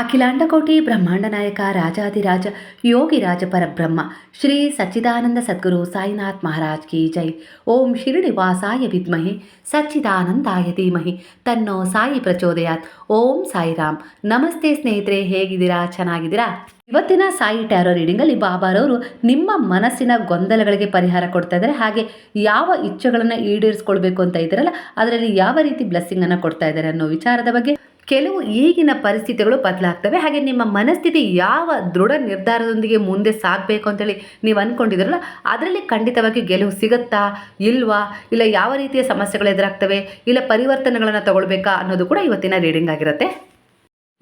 ಅಖಿಲಾಂಡಕೋಟಿ ಬ್ರಹ್ಮಾಂಡ ನಾಯಕ ರಾಜಾದಿರಾಜ ಯೋಗಿರಾಜ ಪರಬ್ರಹ್ಮ, ಶ್ರೀ ಸಚ್ಚಿದಾನಂದ ಸದ್ಗುರು ಸಾಯಿನಾಥ್ ಮಹಾರಾಜ್ ಕಿ ಜೈ. ಓಂ ಶಿರಡಿ ವಾಸಾಯ ವಿದ್ಮಹಿ, ಸಚ್ಚಿದಾನಂದಾಯ ಧೀಮಹಿ. ತನ್ನೋ ಸಾಯಿ ಪ್ರಚೋದಯಾತ್. ಓಂ ಸಾಯಿರಾಮ್. ನಮಸ್ತೆ ಸ್ನೇಹಿತರೆ, ಹೇಗಿದ್ದೀರಾ? ಚೆನ್ನಾಗಿದ್ದೀರಾ? ಇವತ್ತಿನ ಸಾಯಿ ಟ್ಯಾರೋ ರೀಡಿಂಗಲ್ಲಿ ಬಾಬಾರವರು ನಿಮ್ಮ ಮನಸ್ಸಿನ ಗೊಂದಲಗಳಿಗೆ ಪರಿಹಾರ ಕೊಡ್ತಾ ಇದ್ದಾರೆ. ಹಾಗೆ ಯಾವ ಇಚ್ಛೆಗಳನ್ನು ಈಡೇರಿಸ್ಕೊಳ್ಬೇಕು ಅಂತ ಇದ್ದಾರಲ್ಲ, ಅದರಲ್ಲಿ ಯಾವ ರೀತಿ ಬ್ಲೆಸ್ಸಿಂಗನ್ನು ಕೊಡ್ತಾ ಇದ್ದಾರೆ ಅನ್ನೋ ವಿಚಾರದ ಬಗ್ಗೆ ಕೆಲವು ಈಗಿನ ಪರಿಸ್ಥಿತಿಗಳು ಬದಲಾಗ್ತವೆ. ಹಾಗೆ ನಿಮ್ಮ ಮನಸ್ಥಿತಿ ಯಾವ ದೃಢ ನಿರ್ಧಾರದೊಂದಿಗೆ ಮುಂದೆ ಸಾಗಬೇಕು ಅಂತೇಳಿ ನೀವು ಅಂದ್ಕೊಂಡಿದ್ರಲ್ಲ ಅದರಲ್ಲಿ ಖಂಡಿತವಾಗಿ ಗೆಲುವು ಸಿಗುತ್ತಾ ಇಲ್ವಾ? ಇಲ್ಲ ಯಾವ ರೀತಿಯ ಸಮಸ್ಯೆಗಳು ಎದುರಾಗ್ತವೆ? ಇಲ್ಲ ಪರಿವರ್ತನೆಗಳನ್ನು ತಗೊಳ್ಬೇಕಾ ಅನ್ನೋದು ಕೂಡ ಇವತ್ತಿನ ರೀಡಿಂಗ್ ಆಗಿರುತ್ತೆ.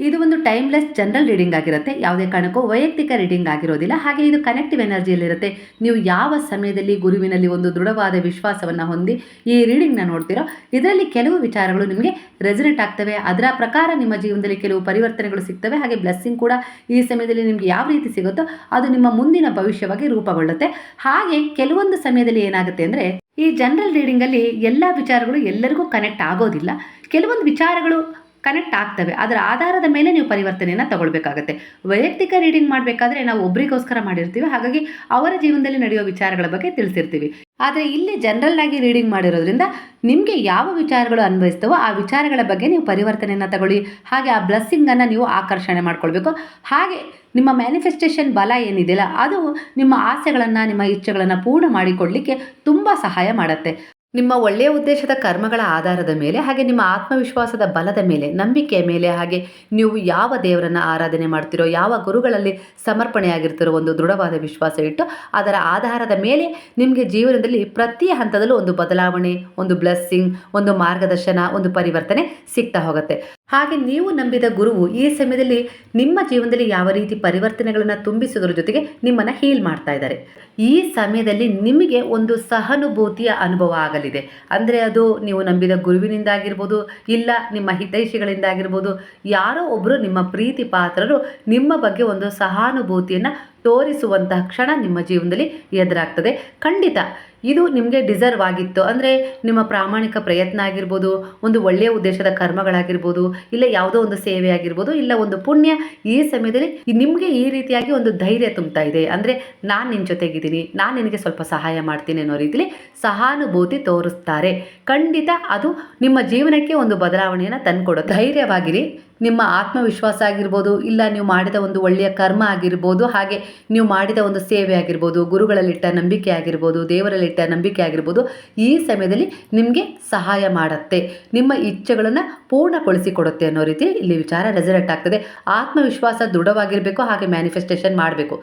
ಇದು ಒಂದು ಟೈಮ್ಲೆಸ್ ಜನರಲ್ ರೀಡಿಂಗ್ ಆಗಿರುತ್ತೆ. ಯಾವುದೇ ಕಾರಣಕ್ಕೂ ವೈಯಕ್ತಿಕ ರೀಡಿಂಗ್ ಆಗಿರೋದಿಲ್ಲ. ಹಾಗೆ ಇದು ಕನೆಕ್ಟಿವ್ ಎನರ್ಜಿಯಲ್ಲಿರುತ್ತೆ. ನೀವು ಯಾವ ಸಮಯದಲ್ಲಿ ಗುರುವಿನಲ್ಲಿ ಒಂದು ದೃಢವಾದ ವಿಶ್ವಾಸವನ್ನು ಹೊಂದಿ ಈ ರೀಡಿಂಗ್ನ ನೋಡ್ತೀರೋ, ಇದರಲ್ಲಿ ಕೆಲವು ವಿಚಾರಗಳು ನಿಮಗೆ ರೆಸಿಡೆಂಟ್ ಆಗ್ತವೆ. ಅದರ ಪ್ರಕಾರ ನಿಮ್ಮ ಜೀವನದಲ್ಲಿ ಕೆಲವು ಪರಿವರ್ತನೆಗಳು ಸಿಗ್ತವೆ. ಹಾಗೆ ಬ್ಲೆಸ್ಸಿಂಗ್ ಕೂಡ ಈ ಸಮಯದಲ್ಲಿ ನಿಮಗೆ ಯಾವ ರೀತಿ ಸಿಗುತ್ತೋ, ಅದು ನಿಮ್ಮ ಮುಂದಿನ ಭವಿಷ್ಯವಾಗಿ ರೂಪುಗೊಳ್ಳುತ್ತೆ. ಹಾಗೆ ಕೆಲವೊಂದು ಸಮಯದಲ್ಲಿ ಏನಾಗುತ್ತೆ ಅಂದರೆ, ಈ ಜನರಲ್ ರೀಡಿಂಗಲ್ಲಿ ಎಲ್ಲ ವಿಚಾರಗಳು ಎಲ್ಲರಿಗೂ ಕನೆಕ್ಟ್ ಆಗೋದಿಲ್ಲ. ಕೆಲವೊಂದು ವಿಚಾರಗಳು ಕನೆಕ್ಟ್ ಆಗ್ತವೆ. ಅದರ ಆಧಾರದ ಮೇಲೆ ನೀವು ಪರಿವರ್ತನೆಯನ್ನು ತಗೊಳ್ಬೇಕಾಗುತ್ತೆ. ವೈಯಕ್ತಿಕ ರೀಡಿಂಗ್ ಮಾಡಬೇಕಾದ್ರೆ ನಾವು ಒಬ್ರಿಗೋಸ್ಕರ ಮಾಡಿರ್ತೀವಿ. ಹಾಗಾಗಿ ಅವರ ಜೀವನದಲ್ಲಿ ನಡೆಯುವ ವಿಚಾರಗಳ ಬಗ್ಗೆ ತಿಳಿಸಿರ್ತೀವಿ. ಆದರೆ ಇಲ್ಲಿ ಜನರಲ್ ಆಗಿ ರೀಡಿಂಗ್ ಮಾಡಿರೋದ್ರಿಂದ ನಿಮಗೆ ಯಾವ ವಿಚಾರಗಳು ಅನ್ವಯಿಸ್ತವೋ ಆ ವಿಚಾರಗಳ ಬಗ್ಗೆ ನೀವು ಪರಿವರ್ತನೆಯನ್ನು ತಗೊಳ್ಳಿ. ಹಾಗೆ ಆ ಬ್ಲೆಸ್ಸಿಂಗನ್ನು ನೀವು ಆಕರ್ಷಣೆ ಮಾಡ್ಕೊಳ್ಬೇಕು. ಹಾಗೆ ನಿಮ್ಮ ಮ್ಯಾನಿಫೆಸ್ಟೇಷನ್ ಬಲ ಏನಿದೆಯಲ್ಲ, ಅದು ನಿಮ್ಮ ಆಸೆಗಳನ್ನು, ನಿಮ್ಮ ಇಚ್ಛೆಗಳನ್ನು ಪೂರ್ಣ ಮಾಡಿಕೊಡಲಿಕ್ಕೆ ತುಂಬ ಸಹಾಯ ಮಾಡುತ್ತೆ. ನಿಮ್ಮ ಒಳ್ಳೆಯ ಉದ್ದೇಶದ ಕರ್ಮಗಳ ಆಧಾರದ ಮೇಲೆ ಹಾಗೆ ನಿಮ್ಮ ಆತ್ಮವಿಶ್ವಾಸದ ಬಲದ ಮೇಲೆ, ನಂಬಿಕೆಯ ಮೇಲೆ ಹಾಗೆ ನೀವು ಯಾವ ದೇವರನ್ನು ಆರಾಧನೆ ಮಾಡ್ತಿರೋ, ಯಾವ ಗುರುಗಳಲ್ಲಿ ಸಮರ್ಪಣೆಯಾಗಿರ್ತಿರೋ ಒಂದು ದೃಢವಾದ ವಿಶ್ವಾಸ ಇಟ್ಟು ಅದರ ಆಧಾರದ ಮೇಲೆ ನಿಮಗೆ ಜೀವನದಲ್ಲಿ ಪ್ರತಿ ಹಂತದಲ್ಲೂ ಒಂದು ಬದಲಾವಣೆ, ಒಂದು ಬ್ಲೆಸ್ಸಿಂಗ್ ಒಂದು ಮಾರ್ಗದರ್ಶನ, ಒಂದು ಪರಿವರ್ತನೆ ಸಿಗ್ತಾ ಹೋಗುತ್ತೆ. ಹಾಗೆ ನೀವು ನಂಬಿದ ಗುರುವು ಈ ಸಮಯದಲ್ಲಿ ನಿಮ್ಮ ಜೀವನದಲ್ಲಿ ಯಾವ ರೀತಿ ಪರಿವರ್ತನೆಗಳನ್ನು ತುಂಬಿಸೋದ್ರ ಜೊತೆಗೆ ನಿಮ್ಮನ್ನು ಹೀಲ್ ಮಾಡ್ತಾ ಇದ್ದಾರೆ. ಈ ಸಮಯದಲ್ಲಿ ನಿಮಗೆ ಒಂದು ಸಹಾನುಭೂತಿಯ ಅನುಭವ ಆಗಲಿದೆ. ಅಂದರೆ ಅದು ನೀವು ನಂಬಿದ ಗುರುವಿನಿಂದ ಆಗಿರ್ಬೋದು ಇಲ್ಲ ನಿಮ್ಮ ಹಿತೈಷಿಗಳಿಂದ ಆಗಿರ್ಬೋದು ಯಾರೋ ಒಬ್ಬರು ನಿಮ್ಮ ಪ್ರೀತಿ ಪಾತ್ರರು ನಿಮ್ಮ ಬಗ್ಗೆ ಒಂದು ಸಹಾನುಭೂತಿಯನ್ನು ತೋರಿಸುವಂತಹ ಕ್ಷಣ ನಿಮ್ಮ ಜೀವನದಲ್ಲಿ ಎದುರಾಗ್ತದೆ. ಖಂಡಿತ ಇದು ನಿಮಗೆ ಡಿಸರ್ವ್ ಆಗಿತ್ತು. ಅಂದರೆ ನಿಮ್ಮ ಪ್ರಾಮಾಣಿಕ ಪ್ರಯತ್ನ ಆಗಿರ್ಬೋದು, ಒಂದು ಒಳ್ಳೆಯ ಉದ್ದೇಶದ ಕರ್ಮಗಳಾಗಿರ್ಬೋದು, ಇಲ್ಲ ಯಾವುದೋ ಒಂದು ಸೇವೆ ಆಗಿರ್ಬೋದು, ಇಲ್ಲ ಒಂದು ಪುಣ್ಯ, ಈ ಸಮಯದಲ್ಲಿ ನಿಮಗೆ ಈ ರೀತಿಯಾಗಿ ಒಂದು ಧೈರ್ಯ ತುಂಬ್ತಾ ಇದೆ. ಅಂದರೆ ನಾನು ನಿನ್ನ ಜೊತೆಗಿದ್ದೀನಿ, ನಾನು ನಿನಗೆ ಸ್ವಲ್ಪ ಸಹಾಯ ಮಾಡ್ತೀನಿ ಅನ್ನೋ ರೀತಿಲಿ ಸಹಾನುಭೂತಿ ತೋರಿಸ್ತಾರೆ. ಖಂಡಿತ ಅದು ನಿಮ್ಮ ಜೀವನಕ್ಕೆ ಒಂದು ಬದಲಾವಣೆಯನ್ನು ತಂದುಕೊಡೋ ಧೈರ್ಯವಾಗಿರಿ. ನಿಮ್ಮ ಆತ್ಮವಿಶ್ವಾಸ ಆಗಿರ್ಬೋದು, ಇಲ್ಲ ನೀವು ಮಾಡಿದ ಒಂದು ಒಳ್ಳೆಯ ಕರ್ಮ ಆಗಿರ್ಬೋದು, ಹಾಗೆ ನೀವು ಮಾಡಿದ ಒಂದು ಸೇವೆ ಆಗಿರ್ಬೋದು, ಗುರುಗಳಲ್ಲಿಟ್ಟ ನಂಬಿಕೆ ಆಗಿರ್ಬೋದು, ದೇವರಲ್ಲಿಟ್ಟ ನಂಬಿಕೆ ಆಗಿರ್ಬೋದು, ಈ ಸಮಯದಲ್ಲಿ ನಿಮಗೆ ಸಹಾಯ ಮಾಡುತ್ತೆ. ನಿಮ್ಮ ಇಚ್ಛೆಗಳನ್ನು ಪೂರ್ಣಗೊಳಿಸಿಕೊಡುತ್ತೆ ಅನ್ನೋ ರೀತಿ ಇಲ್ಲಿ ವಿಚಾರ ರೆಸಲ್ಟ್ ಆಗ್ತದೆ. ಆತ್ಮವಿಶ್ವಾಸ ದೃಢವಾಗಿರಬೇಕು, ಹಾಗೆ ಮ್ಯಾನಿಫೆಸ್ಟೇಷನ್ ಮಾಡಬೇಕು.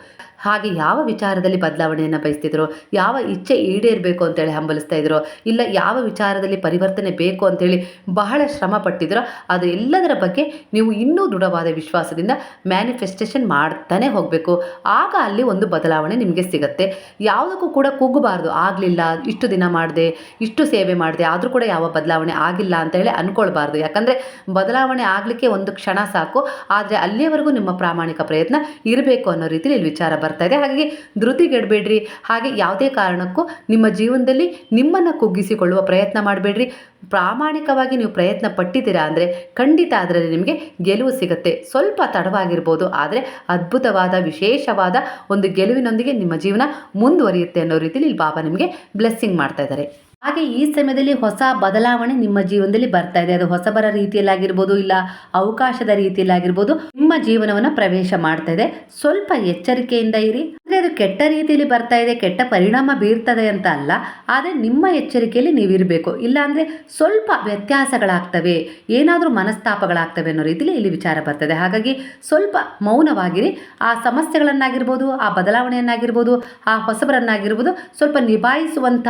ಹಾಗೆ ಯಾವ ವಿಚಾರದಲ್ಲಿ ಬದಲಾವಣೆಯನ್ನು ಬಯಸ್ತಿದ್ರು, ಯಾವ ಇಚ್ಛೆ ಈಡೇರಬೇಕು ಅಂತೇಳಿ ಹಂಬಲಿಸ್ತಾ ಇದ್ರು, ಇಲ್ಲ ಯಾವ ವಿಚಾರದಲ್ಲಿ ಪರಿವರ್ತನೆ ಬೇಕು ಅಂತೇಳಿ ಬಹಳ ಶ್ರಮ ಪಟ್ಟಿದ್ರು, ಅದು ಎಲ್ಲದರ ಬಗ್ಗೆ ನೀವು ಇನ್ನೂ ದೃಢವಾದ ವಿಶ್ವಾಸದಿಂದ ಮ್ಯಾನಿಫೆಸ್ಟೇಷನ್ ಮಾಡ್ತಾನೆ ಹೋಗಬೇಕು. ಆಗ ಅಲ್ಲಿ ಒಂದು ಬದಲಾವಣೆ ನಿಮಗೆ ಸಿಗುತ್ತೆ. ಯಾವುದಕ್ಕೂ ಕೂಡ ಕುಗ್ಗಬಾರ್ದು ಆಗಲಿಲ್ಲ, ಇಷ್ಟು ದಿನ ಮಾಡಿದೆ, ಇಷ್ಟು ಸೇವೆ ಮಾಡಿದೆ, ಆದರೂ ಕೂಡ ಯಾವ ಬದಲಾವಣೆ ಆಗಿಲ್ಲ ಅಂತ ಹೇಳಿ ಅಂದ್ಕೊಳ್ಬಾರ್ದು ಯಾಕಂದರೆ ಬದಲಾವಣೆ ಆಗಲಿಕ್ಕೆ ಒಂದು ಕ್ಷಣ ಸಾಕು, ಆದರೆ ಅಲ್ಲಿಯವರೆಗೂ ನಿಮ್ಮ ಪ್ರಾಮಾಣಿಕ ಪ್ರಯತ್ನ ಇರಬೇಕು ಅನ್ನೋ ರೀತಿಯಲ್ಲಿ ವಿಚಾರ ಬರ್ತಾ ಇದೆ ಹಾಗಾಗಿ ಧೃತಿಗೆಡಬೇಡ್ರಿ. ಹಾಗೆ ಯಾವುದೇ ಕಾರಣಕ್ಕೂ ನಿಮ್ಮ ಜೀವನದಲ್ಲಿ ನಿಮ್ಮನ್ನು ಕುಗ್ಗಿಸಿಕೊಳ್ಳುವ ಪ್ರಯತ್ನ ಮಾಡಬೇಡ್ರಿ. ಪ್ರಾಮಾಣಿಕವಾಗಿ ನೀವು ಪ್ರಯತ್ನ ಪಟ್ಟಿದ್ದೀರಾ ಅಂದರೆ ಖಂಡಿತ ಅದರಲ್ಲಿ ನಿಮಗೆ ಗೆಲುವು ಸಿಗುತ್ತೆ. ಸ್ವಲ್ಪ ತಡವಾಗಿರ್ಬೋದು, ಆದರೆ ಅದ್ಭುತವಾದ, ವಿಶೇಷವಾದ ಒಂದು ಗೆಲುವಿನೊಂದಿಗೆ ನಿಮ್ಮ ಜೀವನ ಮುಂದುವರಿಯುತ್ತೆ ಅನ್ನೋ ರೀತಿಯಲ್ಲಿ ಇಲ್ಲಿ ಬಾಬಾ ನಿಮಗೆ ಬ್ಲೆಸ್ಸಿಂಗ್ ಮಾಡ್ತಾ ಇದ್ದಾರೆ. ಹಾಗೆ ಈ ಸಮಯದಲ್ಲಿ ಹೊಸ ಬದಲಾವಣೆ ನಿಮ್ಮ ಜೀವನದಲ್ಲಿ ಬರ್ತಾ ಇದೆ. ಅದು ಹೊಸಬರ ರೀತಿಯಲ್ಲಾಗಿರ್ಬೋದು, ಇಲ್ಲ ಅವಕಾಶದ ರೀತಿಯಲ್ಲಾಗಿರ್ಬೋದು, ನಿಮ್ಮ ಜೀವನವನ್ನು ಪ್ರವೇಶ ಮಾಡ್ತಾ ಇದೆ. ಸ್ವಲ್ಪ ಎಚ್ಚರಿಕೆಯಿಂದ ಇರಿ. ಅಂದರೆ ಅದು ಕೆಟ್ಟ ರೀತಿಯಲ್ಲಿ ಬರ್ತಾ ಇದೆ, ಕೆಟ್ಟ ಪರಿಣಾಮ ಬೀರ್ತದೆ ಅಂತ ಅಲ್ಲ. ಆದರೆ ನಿಮ್ಮ ಎಚ್ಚರಿಕೆಯಲ್ಲಿ ನೀವಿರಬೇಕು ಇಲ್ಲಾಂದರೆ ಸ್ವಲ್ಪ ವ್ಯತ್ಯಾಸಗಳಾಗ್ತವೆ, ಏನಾದರೂ ಮನಸ್ತಾಪಗಳಾಗ್ತವೆ ಅನ್ನೋ ರೀತಿಯಲ್ಲಿ ಇಲ್ಲಿ ವಿಚಾರ ಬರ್ತದೆ. ಹಾಗಾಗಿ ಸ್ವಲ್ಪ ಮೌನವಾಗಿರಿ. ಆ ಸಮಸ್ಯೆಗಳನ್ನಾಗಿರ್ಬೋದು, ಆ ಬದಲಾವಣೆಯನ್ನಾಗಿರ್ಬೋದು, ಆ ಹೊಸಬರನ್ನಾಗಿರ್ಬೋದು, ಸ್ವಲ್ಪ ನಿಭಾಯಿಸುವಂಥ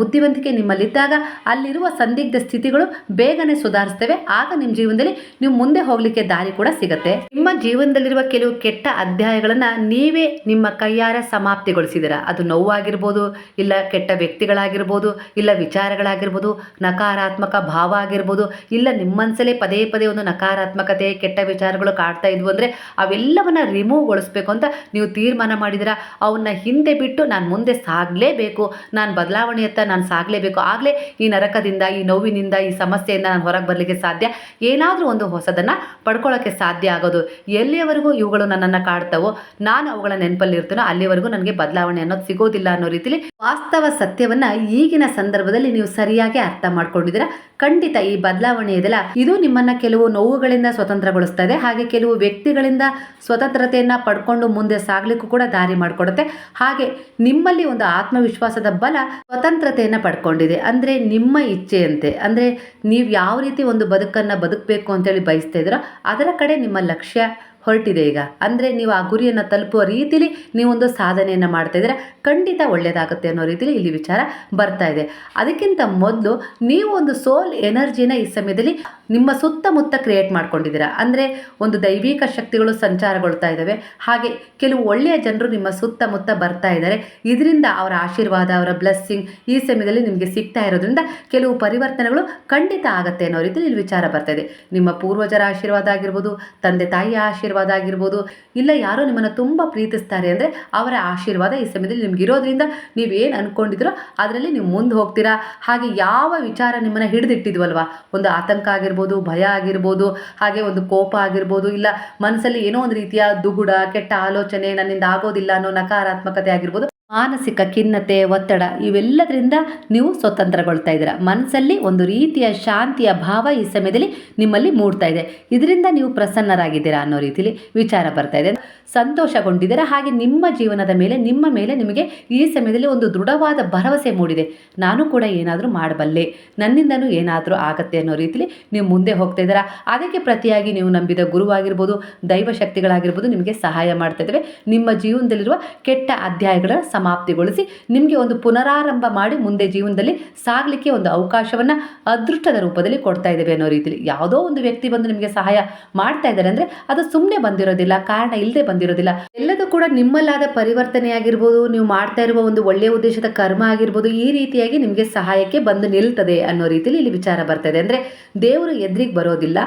ಬುದ್ಧಿವಂತಿಕೆ ನಿಮ್ಮಲ್ಲಿದ್ದಾಗ ಅಲ್ಲಿರುವ ಸಂದಿಗ್ಧ ಸ್ಥಿತಿಗಳು ಬೇಗನೆ ಸುಧಾರಿಸ್ತವೆ. ಆಗ ನಿಮ್ಮ ಜೀವನದಲ್ಲಿ ನೀವು ಮುಂದೆ ಹೋಗಲಿಕ್ಕೆ ದಾರಿ ಕೂಡ ಸಿಗುತ್ತೆ. ನಿಮ್ಮ ಜೀವನದಲ್ಲಿರುವ ಕೆಲವು ಕೆಟ್ಟ ಅಧ್ಯಾಯಗಳನ್ನು ನೀವೇ ನಿಮ್ಮ ಕೈಯಾರ ಸಮಾಪ್ತಿಗೊಳಿಸಿದಿರ. ಅದು ನೋವಾಗಿರ್ಬೋದು, ಇಲ್ಲ ಕೆಟ್ಟ ವ್ಯಕ್ತಿಗಳಾಗಿರ್ಬೋದು, ಇಲ್ಲ ವಿಚಾರಗಳಾಗಿರ್ಬೋದು, ನಕಾರಾತ್ಮಕ ಭಾವ ಆಗಿರ್ಬೋದು, ಇಲ್ಲ ನಿಮ್ಮ ಮನಸ್ಸಲ್ಲೇ ಪದೇ ಪದೇ ಒಂದು ನಕಾರಾತ್ಮಕತೆ, ಕೆಟ್ಟ ವಿಚಾರಗಳು ಕಾಡ್ತಾ ಇದ್ವು ಅಂದರೆ ಅವೆಲ್ಲವನ್ನ ರಿಮೂವ್ಗೊಳಿಸ್ಬೇಕು ಅಂತ ನೀವು ತೀರ್ಮಾನ ಮಾಡಿದಿರ. ಅವನ್ನ ಹಿಂದೆ ಬಿಟ್ಟು ನಾನು ಮುಂದೆ ಸಾಗಲೇಬೇಕು. ನಾನು ಬದಲಾವಣೆಯತ್ತ ನಾನು ಸಾಗಲೇ ಮಾಡಲೇಬೇಕು ಆಗಲೇ ಈ ನರಕದಿಂದ, ಈ ನೋವಿನಿಂದ, ಈ ಸಮಸ್ಯೆಯಿಂದ ನಾನು ಹೊರಗೆ ಬರಲಿಕ್ಕೆ ಸಾಧ್ಯ? ಏನಾದರೂ ಒಂದು ಹೊಸದನ್ನು ಪಡ್ಕೊಳ್ಳೋಕ್ಕೆ ಸಾಧ್ಯ ಆಗೋದು. ಎಲ್ಲಿಯವರೆಗೂ ಇವುಗಳು ನನ್ನನ್ನು ಕಾಡ್ತವೋ, ನಾನು ಅವುಗಳ ನೆನಪಲ್ಲಿ ಇರ್ತೀನೋ, ಅಲ್ಲಿವರೆಗೂ ನನಗೆ ಬದಲಾವಣೆ ಅನ್ನೋದು ಸಿಗೋದಿಲ್ಲ ಅನ್ನೋ ರೀತಿಲಿ ವಾಸ್ತವ ಸತ್ಯವನ್ನ ಈಗಿನ ಸಂದರ್ಭದಲ್ಲಿ ನೀವು ಸರಿಯಾಗಿ ಅರ್ಥ ಮಾಡ್ಕೊಂಡಿದ್ದೀರಾ? ಖಂಡಿತ ಈ ಬದಲಾವಣೆ ಇದೆಲ್ಲ ಇದು ನಿಮ್ಮನ್ನ ಕೆಲವು ನೋವುಗಳಿಂದ ಸ್ವತಂತ್ರಗೊಳಿಸ್ತಾ ಇದೆ ಹಾಗೆ ಕೆಲವು ವ್ಯಕ್ತಿಗಳಿಂದ ಸ್ವತಂತ್ರತೆಯನ್ನ ಪಡ್ಕೊಂಡು ಮುಂದೆ ಸಾಗಲಿಕ್ಕೂ ಕೂಡ ದಾರಿ ಮಾಡಿಕೊಡುತ್ತೆ. ಹಾಗೆ ನಿಮ್ಮಲ್ಲಿ ಒಂದು ಆತ್ಮವಿಶ್ವಾಸದ ಬಲ ಸ್ವತಂತ್ರತೆಯನ್ನ ಪಡ್ಕೊಂಡಿದೆ ಅಂದರೆ ನಿಮ್ಮ ಇಚ್ಛೆಯಂತೆ. ಅಂದರೆ ನೀವು ಯಾವ ರೀತಿ ಒಂದು ಬದುಕನ್ನು ಬದುಕಬೇಕು ಅಂತೇಳಿ ಬಯಸ್ತಾ ಇದ್ದೀರೋ ಅದರ ಕಡೆ ನಿಮ್ಮ ಲಕ್ಷ್ಯ ಹೊರಟಿದೆ ಈಗ. ಅಂದರೆ ನೀವು ಆ ಗುರಿಯನ್ನು ತಲುಪುವ ರೀತಿಲಿ ನೀವೊಂದು ಸಾಧನೆಯನ್ನು ಮಾಡ್ತಾ ಇದ್ದೀರಾ? ಖಂಡಿತ ಒಳ್ಳೆಯದಾಗುತ್ತೆ ಅನ್ನೋ ರೀತಿಲಿ ಇಲ್ಲಿ ವಿಚಾರ ಬರ್ತಾ ಇದೆ. ಅದಕ್ಕಿಂತ ಮೊದಲು ನೀವು ಒಂದು ಸೋಲ್ ಎನರ್ಜಿನ ಈ ಸಮಯದಲ್ಲಿ ನಿಮ್ಮ ಸುತ್ತಮುತ್ತ ಕ್ರಿಯೇಟ್ ಮಾಡ್ಕೊಂಡಿದ್ದೀರಾ? ಅಂದರೆ ಒಂದು ದೈವಿಕ ಶಕ್ತಿಗಳು ಸಂಚಾರಗೊಳ್ತಾ ಇದ್ದಾವೆ. ಹಾಗೆ ಕೆಲವು ಒಳ್ಳೆಯ ಜನರು ನಿಮ್ಮ ಸುತ್ತಮುತ್ತ ಬರ್ತಾ ಇದ್ದಾರೆ. ಇದರಿಂದ ಅವರ ಆಶೀರ್ವಾದ, ಅವರ ಬ್ಲೆಸ್ಸಿಂಗ್ ಈ ಸಮಯದಲ್ಲಿ ನಿಮಗೆ ಸಿಗ್ತಾ ಇರೋದ್ರಿಂದ ಕೆಲವು ಪರಿವರ್ತನೆಗಳು ಖಂಡಿತ ಆಗುತ್ತೆ ಅನ್ನೋ ರೀತಿಲಿ ಇಲ್ಲಿ ವಿಚಾರ ಬರ್ತಾ ಇದೆ. ನಿಮ್ಮ ಪೂರ್ವಜರ ಆಶೀರ್ವಾದ ಆಗಿರ್ಬೋದು, ತಂದೆ ತಾಯಿಯ ಆಶೀರ್ವಾದ ಆಗಿರ್ಬೋದು ಇಲ್ಲ, ಯಾರೋ ನಿಮ್ಮನ್ನು ತುಂಬ ಪ್ರೀತಿಸ್ತಾರೆ ಅಂದರೆ ಅವರ ಆಶೀರ್ವಾದ ಈ ಸಮಯದಲ್ಲಿ ನಿಮ್ಗೆ ಇರೋದ್ರಿಂದ ನೀವೇನು ಅಂದ್ಕೊಂಡಿದ್ರೋ ಅದರಲ್ಲಿ ನೀವು ಮುಂದೆ ಹೋಗ್ತೀರಾ? ಹಾಗೆ ಯಾವ ವಿಚಾರ ನಿಮ್ಮನ್ನು ಹಿಡಿದಿಟ್ಟಿದ್ವಲ್ವಾ? ಒಂದು ಆತಂಕ ಆಗಿರ್ಬೋದು, ಭಯ ಆಗಿರ್ಬೋದು, ಹಾಗೆ ಒಂದು ಕೋಪ ಆಗಿರ್ಬೋದು, ಇಲ್ಲ ಮನಸ್ಸಲ್ಲಿ ಏನೋ ಒಂದು ರೀತಿಯ ದುಗುಡ, ಕೆಟ್ಟ ಆಲೋಚನೆ ನನ್ನಿಂದ ಆಗೋದಿಲ್ಲ ಅನ್ನೋ ನಕಾರಾತ್ಮಕತೆ ಆಗಿರ್ಬೋದು ಮಾನಸಿಕ ಖಿನ್ನತೆ, ಒತ್ತಡ ಇವೆಲ್ಲದರಿಂದ ನೀವು ಸ್ವತಂತ್ರಗೊಳ್ತಾ ಇದ್ದೀರಾ? ಮನಸ್ಸಲ್ಲಿ ಒಂದು ರೀತಿಯ ಶಾಂತಿಯ ಭಾವ ಈ ಸಮಯದಲ್ಲಿ ನಿಮ್ಮಲ್ಲಿ ಮೂಡ್ತಾ ಇದೆ. ಇದರಿಂದ ನೀವು ಪ್ರಸನ್ನರಾಗಿದ್ದೀರಾ ಅನ್ನೋ ರೀತಿಯಲ್ಲಿ ವಿಚಾರ ಬರ್ತಾ ಇದೆ. ಸಂತೋಷಗೊಂಡಿದ್ದೀರಾ. ಹಾಗೆ ನಿಮ್ಮ ಜೀವನದ ಮೇಲೆ, ನಿಮ್ಮ ಮೇಲೆ ನಿಮಗೆ ಈ ಸಮಯದಲ್ಲಿ ಒಂದು ದೃಢವಾದ ಭರವಸೆ ಮೂಡಿದೆ. ನಾನು ಕೂಡ ಏನಾದರೂ ಮಾಡಬಲ್ಲೆ. ನನ್ನಿಂದನೂ ಏನಾದರೂ ಆಗತ್ತೆ ಅನ್ನೋ ರೀತಿಲಿ ನೀವು ಮುಂದೆ ಹೋಗ್ತಾ ಇದ್ದೀರಾ? ಅದಕ್ಕೆ ಪ್ರತಿಯಾಗಿ ನೀವು ನಂಬಿದ ಗುರುವಾಗಿರ್ಬೋದು, ದೈವ ಶಕ್ತಿಗಳಾಗಿರ್ಬೋದು ನಿಮಗೆ ಸಹಾಯ ಮಾಡ್ತಾ ಇದ್ದಾವೆ. ನಿಮ್ಮ ಜೀವನದಲ್ಲಿರುವ ಕೆಟ್ಟ ಅಧ್ಯಾಯಗಳ ಸಮಾಪ್ತಿಗೊಳಿಸಿ ನಿಮಗೆ ಒಂದು ಪುನರಾರಂಭ ಮಾಡಿ ಮುಂದೆ ಜೀವನದಲ್ಲಿ ಸಾಗಲಿಕ್ಕೆ ಒಂದು ಅವಕಾಶವನ್ನು ಅದೃಷ್ಟದ ರೂಪದಲ್ಲಿ ಕೊಡ್ತಾ ಇದ್ದೇವೆ ಅನ್ನೋ ರೀತಿಲಿ ಯಾವುದೋ ಒಂದು ವ್ಯಕ್ತಿ ಬಂದು ನಿಮಗೆ ಸಹಾಯ ಮಾಡ್ತಾ ಇದ್ದಾರೆ ಅಂದರೆ ಅದು ಸುಮ್ಮನೆ ಬಂದಿರೋದಿಲ್ಲ. ಕಾರಣ ಇಲ್ಲದೆ ಬಂದಿರೋದಿಲ್ಲ ಎಲ್ಲದೂ ಕೂಡ ನಿಮ್ಮಲ್ಲಾದ ಪರಿವರ್ತನೆ ಆಗಿರ್ಬೋದು, ನೀವು ಮಾಡ್ತಾ ಇರುವ ಒಂದು ಒಳ್ಳೆಯ ಉದ್ದೇಶದ ಕರ್ಮ ಆಗಿರ್ಬೋದು, ಈ ರೀತಿಯಾಗಿ ನಿಮಗೆ ಸಹಾಯಕ್ಕೆ ಬಂದು ನಿಲ್ತದೆ ಅನ್ನೋ ರೀತಿಯಲ್ಲಿ ಇಲ್ಲಿ ವಿಚಾರ ಬರ್ತದೆ ಅಂದರೆ ದೇವರು ಎದ್ರಿಗೆ ಬರೋದಿಲ್ಲ.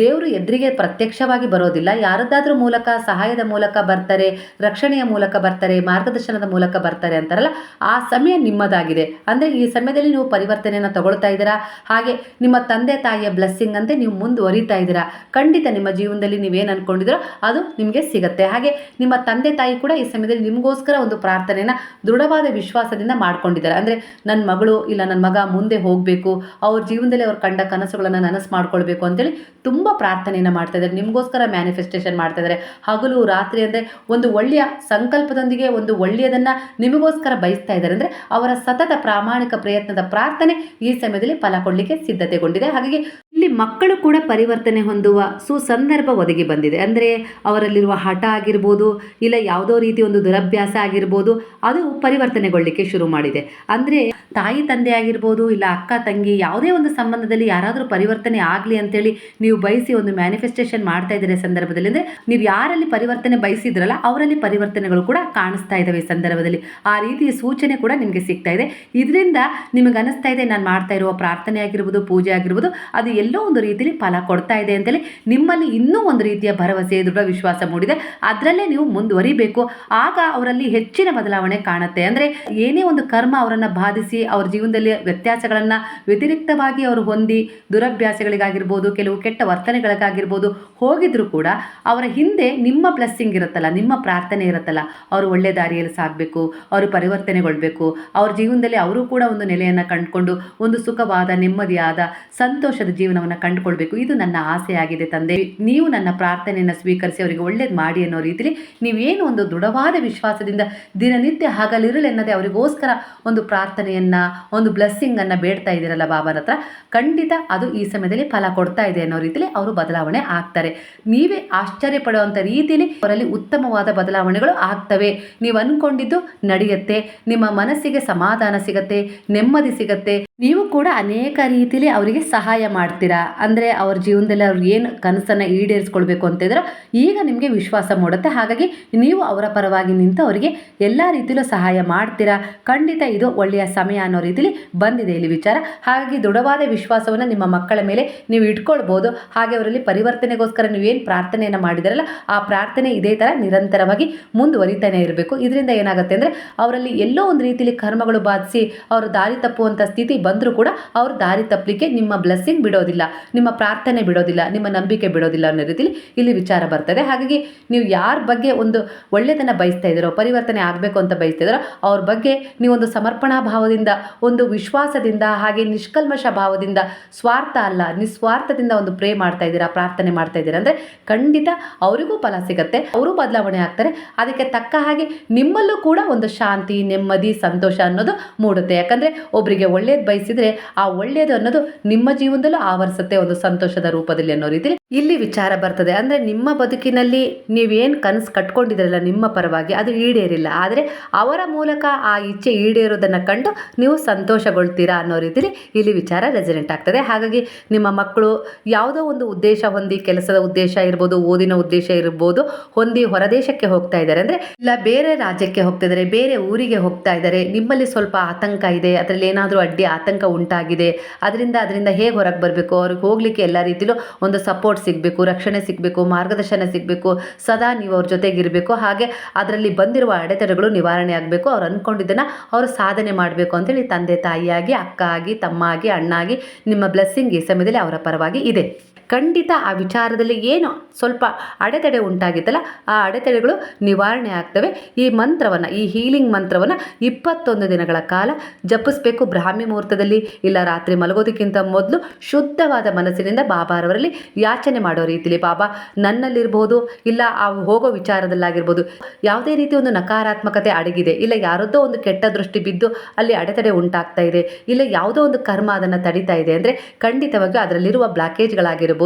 ದೇವರು ಎದುರಿಗೆ ಪ್ರತ್ಯಕ್ಷವಾಗಿ ಬರೋದಿಲ್ಲ. ಯಾರದ್ದಾದ್ರೂ ಮೂಲಕ, ಸಹಾಯದ ಮೂಲಕ ಬರ್ತಾರೆ, ರಕ್ಷಣೆಯ ಮೂಲಕ ಬರ್ತಾರೆ, ಮಾರ್ಗದರ್ಶನದ ಮೂಲಕ ಬರ್ತಾರೆ ಅಂತಾರಲ್ಲ, ಆ ಸಮಯ ನಿಮ್ಮದಾಗಿದೆ. ಅಂದರೆ ಈ ಸಮಯದಲ್ಲಿ ನೀವು ಪರಿವರ್ತನೆಯನ್ನು ತಗೊಳ್ತಾ ಇದ್ದೀರಾ? ಹಾಗೆ ನಿಮ್ಮ ತಂದೆ, ತಾಯಿಯ ಬ್ಲೆಸ್ಸಿಂಗ್ ಅಂತೆ ನೀವು ಮುಂದುವರಿತಾ ಇದ್ದೀರಾ? ಖಂಡಿತ ನಿಮ್ಮ ಜೀವನದಲ್ಲಿ ನೀವೇನು ಅಂದ್ಕೊಂಡಿದ್ರೋ ಅದು ನಿಮಗೆ ಸಿಗುತ್ತೆ. ಹಾಗೆ ನಿಮ್ಮ ತಂದೆ, ತಾಯಿ ಕೂಡ ಈ ಸಮಯದಲ್ಲಿ ನಿಮಗೋಸ್ಕರ ಒಂದು ಪ್ರಾರ್ಥನೆಯನ್ನು ದೃಢವಾದ ವಿಶ್ವಾಸದಿಂದ ಮಾಡ್ಕೊಂಡಿದ್ದಾರೆ. ಅಂದರೆ ನನ್ನ ಮಗಳು ಇಲ್ಲ ನನ್ನ ಮಗ ಮುಂದೆ ಹೋಗಬೇಕು, ಅವ್ರ ಜೀವನದಲ್ಲಿ ಅವ್ರು ಕಂಡ ಕನಸುಗಳನ್ನು ನನಸು ಮಾಡ್ಕೊಳ್ಬೇಕು ಅಂತೇಳಿ ತುಂಬ ಪ್ರಾರ್ಥನೆಯನ್ನು ಮಾಡ್ತಾ ಇದ್ದಾರೆ. ನಿಮಗೋಸ್ಕರ ಮ್ಯಾನಿಫೆಸ್ಟೇಷನ್ ಮಾಡ್ತಾ ಇದ್ದಾರೆ. ಹಗಲು, ರಾತ್ರಿ ಅಂದರೆ ಒಂದು ಒಳ್ಳೆಯ ಸಂಕಲ್ಪದೊಂದಿಗೆ ಒಂದು ಒಳ್ಳೆಯದನ್ನು ನಿಮಗೋಸ್ಕರ ಬಯಸ್ತಾ ಇದ್ದಾರೆ. ಅಂದರೆ ಅವರ ಸತತ ಪ್ರಾಮಾಣಿಕ ಪ್ರಯತ್ನದ ಪ್ರಾರ್ಥನೆ ಈ ಸಮಯದಲ್ಲಿ ಫಲ ಕೊಡಲಿಕ್ಕೆ ಸಿದ್ಧತೆಗೊಂಡಿದೆ. ಹಾಗಾಗಿ ಇಲ್ಲಿ ಮಕ್ಕಳು ಕೂಡ ಪರಿವರ್ತನೆ ಹೊಂದುವ ಸುಸಂದರ್ಭ ಒದಗಿ ಬಂದಿದೆ. ಅಂದರೆ ಅವರಲ್ಲಿರುವ ಹಠ ಆಗಿರ್ಬೋದು, ಇಲ್ಲ ಯಾವುದೋ ರೀತಿ ಒಂದು ದುರಭ್ಯಾಸ ಆಗಿರ್ಬೋದು, ಅದು ಪರಿವರ್ತನೆಗೊಳ್ಳಲಿಕ್ಕೆ ಶುರು ಮಾಡಿದೆ. ಅಂದರೆ ತಾಯಿ ತಂದೆ ಆಗಿರ್ಬೋದು, ಇಲ್ಲ ಅಕ್ಕ ತಂಗಿ, ಯಾವುದೇ ಒಂದು ಸಂಬಂಧದಲ್ಲಿ ಯಾರಾದರೂ ಪರಿವರ್ತನೆ ಆಗಲಿ ಅಂತೇಳಿ ನೀವು ಬಯಸಿ ಒಂದು ಮ್ಯಾನಿಫೆಸ್ಟೇಷನ್ ಮಾಡ್ತಾ ಇದ್ದೀರ ಸಂದರ್ಭದಲ್ಲಿ. ಅಂದರೆ ನೀವು ಯಾರಲ್ಲಿ ಪರಿವರ್ತನೆ ಬಯಸಿದ್ರಲ್ಲ ಅವರಲ್ಲಿ ಪರಿವರ್ತನೆಗಳು ಕೂಡ ಕಾಣಿಸ್ತಾ ಇದ್ದಾವೆ ಈ ಸಂದರ್ಭದಲ್ಲಿ. ಆ ರೀತಿಯ ಸೂಚನೆ ಕೂಡ ನಿಮಗೆ ಸಿಗ್ತಾ ಇದೆ. ಇದರಿಂದ ನಿಮಗೆ ಅನಿಸ್ತಾ ಇದೆ, ನಾನು ಮಾಡ್ತಾ ಇರುವ ಪ್ರಾರ್ಥನೆ ಆಗಿರ್ಬೋದು, ಪೂಜೆ ಆಗಿರ್ಬೋದು, ಅದು ಎಲ್ಲೋ ಒಂದು ರೀತಿಯಲ್ಲಿ ಫಲ ಕೊಡ್ತಾ ಇದೆ ಅಂತೇಳಿ ನಿಮ್ಮಲ್ಲಿ ಇನ್ನೂ ಒಂದು ರೀತಿಯ ಭರವಸೆ ದೃಢ ವಿಶ್ವಾಸ ಮೂಡಿದೆ. ಅದರಲ್ಲೇ ನೀವು ಮುಂದುವರಿಬೇಕು. ಆಗ ಅವರಲ್ಲಿ ಹೆಚ್ಚಿನ ಬದಲಾವಣೆ ಕಾಣುತ್ತೆ. ಅಂದರೆ ಏನೇ ಒಂದು ಕರ್ಮ ಅವರನ್ನು ಬಾಧಿಸಿ ಅವ್ರ ಜೀವನದಲ್ಲಿ ವ್ಯತ್ಯಾಸಗಳನ್ನು ವ್ಯತಿರಿಕ್ತವಾಗಿ ಅವರು ಹೊಂದಿ ದುರಭ್ಯಾಸಗಳಿಗಾಗಿರ್ಬೋದು, ಕೆಲವು ಕೆಟ್ಟ ವರ್ತನೆಗಳಿಗಾಗಿರ್ಬೋದು ಹೋಗಿದ್ರು ಕೂಡ ಅವರ ಹಿಂದೆ ನಿಮ್ಮ ಬ್ಲೆಸ್ಸಿಂಗ್ ಇರುತ್ತಲ್ಲ, ನಿಮ್ಮ ಪ್ರಾರ್ಥನೆ ಇರುತ್ತಲ್ಲ, ಅವರು ಒಳ್ಳೆ ದಾರಿಯಲ್ಲಿ ಸಾಗಬೇಕು, ಅವರು ಪರಿವರ್ತನೆಗೊಳ್ಬೇಕು, ಅವ್ರ ಜೀವನದಲ್ಲಿ ಅವರು ಕೂಡ ಒಂದು ನೆಲೆಯನ್ನು ಕಂಡುಕೊಂಡು ಒಂದು ಸುಖವಾದ, ನೆಮ್ಮದಿಯಾದ, ಸಂತೋಷದ ಜೀವನವನ್ನು ಕಂಡುಕೊಳ್ಬೇಕು. ಇದು ನನ್ನ ಆಸೆ ಆಗಿದೆ ತಂದೆ. ನೀವು ನನ್ನ ಪ್ರಾರ್ಥನೆಯನ್ನು ಸ್ವೀಕರಿಸಿ ಅವರಿಗೆ ಒಳ್ಳೇದು ಮಾಡಿ ಅನ್ನೋ ರೀತಿಲಿ ನೀವೇನು ಒಂದು ದೃಢವಾದ ವಿಶ್ವಾಸದಿಂದ ದಿನನಿತ್ಯ ಹಗಲಿರುಳೆನ್ನದೆ ಅವರಿಗೋಸ್ಕರ ಒಂದು ಪ್ರಾರ್ಥನೆಯನ್ನು, ಒಂದು ಬ್ಲೆಸ್ಸಿಂಗನ್ನು ಬೇಡ್ತಾ ಇದ್ದೀರಲ್ಲ ಬಾಬನ ಹತ್ರ. ಖಂಡಿತ ಅದು ಈ ಸಮಯದಲ್ಲಿ ಫಲ ಕೊಡ್ತಾ ಇದೆ ಅನ್ನೋ ರೀತಿಯಲ್ಲಿ ಅವರು ಬದಲಾವಣೆ ಆಗ್ತಾರೆ. ನೀವೇ ಆಶ್ಚರ್ಯ ಪಡುವಂಥ ರೀತಿಯಲ್ಲಿ ಅವರಲ್ಲಿ ಉತ್ತಮವಾದ ಬದಲಾವಣೆಗಳು ಆಗ್ತವೆ. ನೀವು ಅಂದ್ಕೊಂಡಿದ್ದು ನಡೆಯುತ್ತೆ. ನಿಮ್ಮ ಮನಸ್ಸಿಗೆ ಸಮಾಧಾನ ಸಿಗತ್ತೆ. ನೆಮ್ಮದಿ ಸಿಗತ್ತೆ. ನೀವು ಕೂಡ ಅನೇಕ ರೀತಿಯಲ್ಲಿ ಅವರಿಗೆ ಸಹಾಯ ಮಾಡ್ತೀರಾ? ಅಂದರೆ ಅವ್ರ ಜೀವನದಲ್ಲಿ ಅವ್ರು ಏನು ಕನಸನ್ನು ಈಡೇರಿಸ್ಕೊಳ್ಬೇಕು ಅಂತಿದ್ರೆ, ಈಗ ನಿಮಗೆ ವಿಶ್ವಾಸ ಮೂಡುತ್ತೆ. ಹಾಗಾಗಿ ನೀವು ಅವರ ಪರವಾಗಿ ನಿಂತು ಅವರಿಗೆ ಎಲ್ಲ ರೀತಿಯಲ್ಲೂ ಸಹಾಯ ಮಾಡ್ತೀರಾ? ಖಂಡಿತ ಇದು ಒಳ್ಳೆಯ ಸಮಯ ಅನ್ನೋ ರೀತಿಯಲ್ಲಿ ಬಂದಿದೆ ಇಲ್ಲಿ ವಿಚಾರ. ಹಾಗಾಗಿ ದೃಢವಾದ ವಿಶ್ವಾಸವನ್ನು ನಿಮ್ಮ ಮಕ್ಕಳ ಮೇಲೆ ನೀವು ಇಟ್ಕೊಳ್ಬೋದು. ಹಾಗೆ ಅವರಲ್ಲಿ ಪರಿವರ್ತನೆಗೋಸ್ಕರ ನೀವೇನು ಪ್ರಾರ್ಥನೆಯನ್ನು ಮಾಡಿದಾರಲ್ಲ, ಆ ಪ್ರಾರ್ಥನೆ ಇದೇ ಥರ ನಿರಂತರವಾಗಿ ಮುಂದುವರಿತಾನೆ ಇರಬೇಕು. ಇದರಿಂದ ಏನಾಗುತ್ತೆ ಅಂದರೆ, ಅವರಲ್ಲಿ ಎಲ್ಲೋ ಒಂದು ರೀತಿಯಲ್ಲಿ ಕರ್ಮಗಳು ಬಾಧಿಸಿ ಅವರು ದಾರಿ ತಪ್ಪುವಂಥ ಸ್ಥಿತಿ ಬಂದರೂ ಕೂಡ ಅವ್ರು ದಾರಿ ತಪ್ಪಲಿಕ್ಕೆ ನಿಮ್ಮ ಬ್ಲೆಸ್ಸಿಂಗ್ ಬಿಡೋದಿಲ್ಲ, ನಿಮ್ಮ ಪ್ರಾರ್ಥನೆ ಬಿಡೋದಿಲ್ಲ, ನಿಮ್ಮ ನಂಬಿಕೆ ಬಿಡೋದಿಲ್ಲ ಅನ್ನೋ ರೀತಿಲಿ ಇಲ್ಲಿ ವಿಚಾರ ಬರ್ತದೆ. ಹಾಗಾಗಿ ನೀವು ಯಾರ ಬಗ್ಗೆ ಒಂದು ಒಳ್ಳೆಯದನ್ನು ಬಯಸ್ತಾ ಇದ್ದೀರೋ, ಪರಿವರ್ತನೆ ಆಗಬೇಕು ಅಂತ ಬಯಸ್ತಾ ಇದ್ದೀರೋ, ಅವ್ರ ಬಗ್ಗೆ ನೀವೊಂದು ಸಮರ್ಪಣಾ ಭಾವದಿಂದ, ಒಂದು ವಿಶ್ವಾಸದಿಂದ, ಹಾಗೆ ನಿಷ್ಕಲ್ಮಶ ಭಾವದಿಂದ, ಸ್ವಾರ್ಥ ಅಲ್ಲ, ನಿಸ್ವಾರ್ಥದಿಂದ ಒಂದು ಪ್ರೇ ಮಾಡ್ತಾ ಇದ್ದೀರಾ, ಪ್ರಾರ್ಥನೆ ಮಾಡ್ತಾ ಇದ್ದೀರಾ ಅಂದರೆ ಖಂಡಿತ ಅವರಿಗೂ ಫಲ ಸಿಗುತ್ತೆ, ಅವರು ಬದಲಾವಣೆ ಆಗ್ತಾರೆ. ಅದಕ್ಕೆ ತಕ್ಕ ಹಾಗೆ ನಿಮ್ಮಲ್ಲೂ ಕೂಡ ಒಂದು ಶಾಂತಿ, ನೆಮ್ಮದಿ, ಸಂತೋಷ ಅನ್ನೋದು ಮೂಡುತ್ತೆ. ಯಾಕಂದರೆ ಒಬ್ಬರಿಗೆ ಒಳ್ಳೇದು ಬಯಸಿದರೆ ಆ ಒಳ್ಳೆಯದು ಅನ್ನೋದು ನಿಮ್ಮ ಜೀವನದಲ್ಲೂ ಆವರಿಸುತ್ತೆ ಒಂದು ಸಂತೋಷದ ರೂಪದಲ್ಲಿ ಅನ್ನೋ ರೀತಿ ಇಲ್ಲಿ ವಿಚಾರ ಬರ್ತದೆ. ಅಂದ್ರೆ ನಿಮ್ಮ ಬದುಕಿನಲ್ಲಿ ನೀವೇನ್ ಕನಸು ಕಟ್ಕೊಂಡಿದ್ರಲ್ಲ ನಿಮ್ಮ ಪರವಾಗಿ ಅದು ಈಡೇರಿಲ್ಲ. ಆದರೆ ಅವರ ಮೂಲಕ ಆ ಇಚ್ಛೆ ಈಡೇರೋದನ್ನ ಕಂಡು ನೀವು ಸಂತೋಷಗೊಳ್ತೀರಾ ಅನ್ನೋ ರೀತಿಲಿ ಇಲ್ಲಿ ವಿಚಾರ ರೆಸಿಡೆಂಟ್ ಆಗ್ತದೆ. ಹಾಗಾಗಿ ನಿಮ್ಮ ಮಕ್ಕಳು ಯಾವುದೋ ಒಂದು ಉದ್ದೇಶ ಹೊಂದಿ ಕೆಲಸದ ಉದ್ದೇಶ ಇರ್ಬೋದು, ಓದಿನ ಉದ್ದೇಶ ಇರ್ಬೋದು, ಹೊಂದಿ ಹೊರದೇಶಕ್ಕೆ ಹೋಗ್ತಾ ಇದ್ದಾರೆ. ಅಂದ್ರೆ ಇಲ್ಲ, ಬೇರೆ ರಾಜ್ಯಕ್ಕೆ ಹೋಗ್ತಾ ಇದ್ದಾರೆ, ಬೇರೆ ಊರಿಗೆ ಹೋಗ್ತಾ ಇದ್ದಾರೆ. ನಿಮ್ಮಲ್ಲಿ ಸ್ವಲ್ಪ ಆತಂಕ ಇದೆ, ಅದರಲ್ಲಿ ಏನಾದರೂ ಅಡ್ಡಿ ಆತಂಕ ಉಂಟಾಗಿದೆ. ಅದರಿಂದ ಅದರಿಂದ ಹೇಗೆ ಹೊರಗೆ ಬರಬೇಕು? ಅವ್ರಿಗೆ ಹೋಗಲಿಕ್ಕೆ ಎಲ್ಲ ರೀತಿಲೂ ಒಂದು ಸಪೋರ್ಟ್ ಸಿಗಬೇಕು, ರಕ್ಷಣೆ ಸಿಗಬೇಕು, ಮಾರ್ಗದರ್ಶನ ಸಿಗಬೇಕು, ಸದಾ ನೀವು ಅವ್ರ ಜೊತೆಗಿರಬೇಕು. ಹಾಗೆ ಅದರಲ್ಲಿ ಬಂದಿರುವ ಅಡೆತಡೆಗಳು ನಿವಾರಣೆ ಆಗಬೇಕು. ಅವ್ರು ಅಂದ್ಕೊಂಡಿದ್ದನ್ನು ಅವರು ಸಾಧನೆ ಮಾಡಬೇಕು ಅಂತೇಳಿ ತಂದೆ ತಾಯಿಯಾಗಿ ಅಕ್ಕ ಆಗಿ ತಮ್ಮ ಆಗಿ ಅಣ್ಣ ಆಗಿ ನಿಮ್ಮ ಬ್ಲೆಸ್ಸಿಂಗ್ ಈ ಸಮಯದಲ್ಲಿ ಅವರ ಪರವಾಗಿ ಇದೆ. ಖಂಡಿತ ಆ ವಿಚಾರದಲ್ಲಿ ಏನು ಸ್ವಲ್ಪ ಅಡೆತಡೆ ಉಂಟಾಗಿತ್ತಲ್ಲ, ಆ ಅಡೆತಡೆಗಳು ನಿವಾರಣೆ ಆಗ್ತವೆ. ಈ ಮಂತ್ರವನ್ನು, ಈ ಹೀಲಿಂಗ್ ಮಂತ್ರವನ್ನು ಇಪ್ಪತ್ತೊಂದು ದಿನಗಳ ಕಾಲ ಜಪಿಸಬೇಕು ಬ್ರಾಹ್ಮಿ ಮುಹೂರ್ತದಲ್ಲಿ. ಇಲ್ಲ, ರಾತ್ರಿ ಮಲಗೋದಕ್ಕಿಂತ ಮೊದಲು ಶುದ್ಧವಾದ ಮನಸ್ಸಿನಿಂದ ಬಾಬಾರವರಲ್ಲಿ ಯಾಚನೆ ಮಾಡೋ ರೀತಿಯಲ್ಲಿ ಬಾಬಾ, ನನ್ನಲ್ಲಿರ್ಬೋದು, ಇಲ್ಲ, ಆ ಹೋಗೋ ವಿಚಾರದಲ್ಲಾಗಿರ್ಬೋದು. ಯಾವುದೇ ರೀತಿ ಒಂದು ನಕಾರಾತ್ಮಕತೆ ಅಡಗಿದೆ, ಇಲ್ಲ, ಯಾರದ್ದೋ ಒಂದು ಕೆಟ್ಟ ದೃಷ್ಟಿ ಬಿದ್ದು ಅಲ್ಲಿ ಅಡೆತಡೆ ಉಂಟಾಗ್ತಾ ಇದೆ, ಇಲ್ಲ, ಯಾವುದೋ ಒಂದು ಕರ್ಮ ಅದನ್ನು ತಡಿತಾ ಇದೆ. ಅಂದರೆ ಖಂಡಿತವಾಗಿಯೂ ಅದರಲ್ಲಿರುವ ಬ್ಲಾಕೇಜ್ಗಳಾಗಿರ್ಬೋದು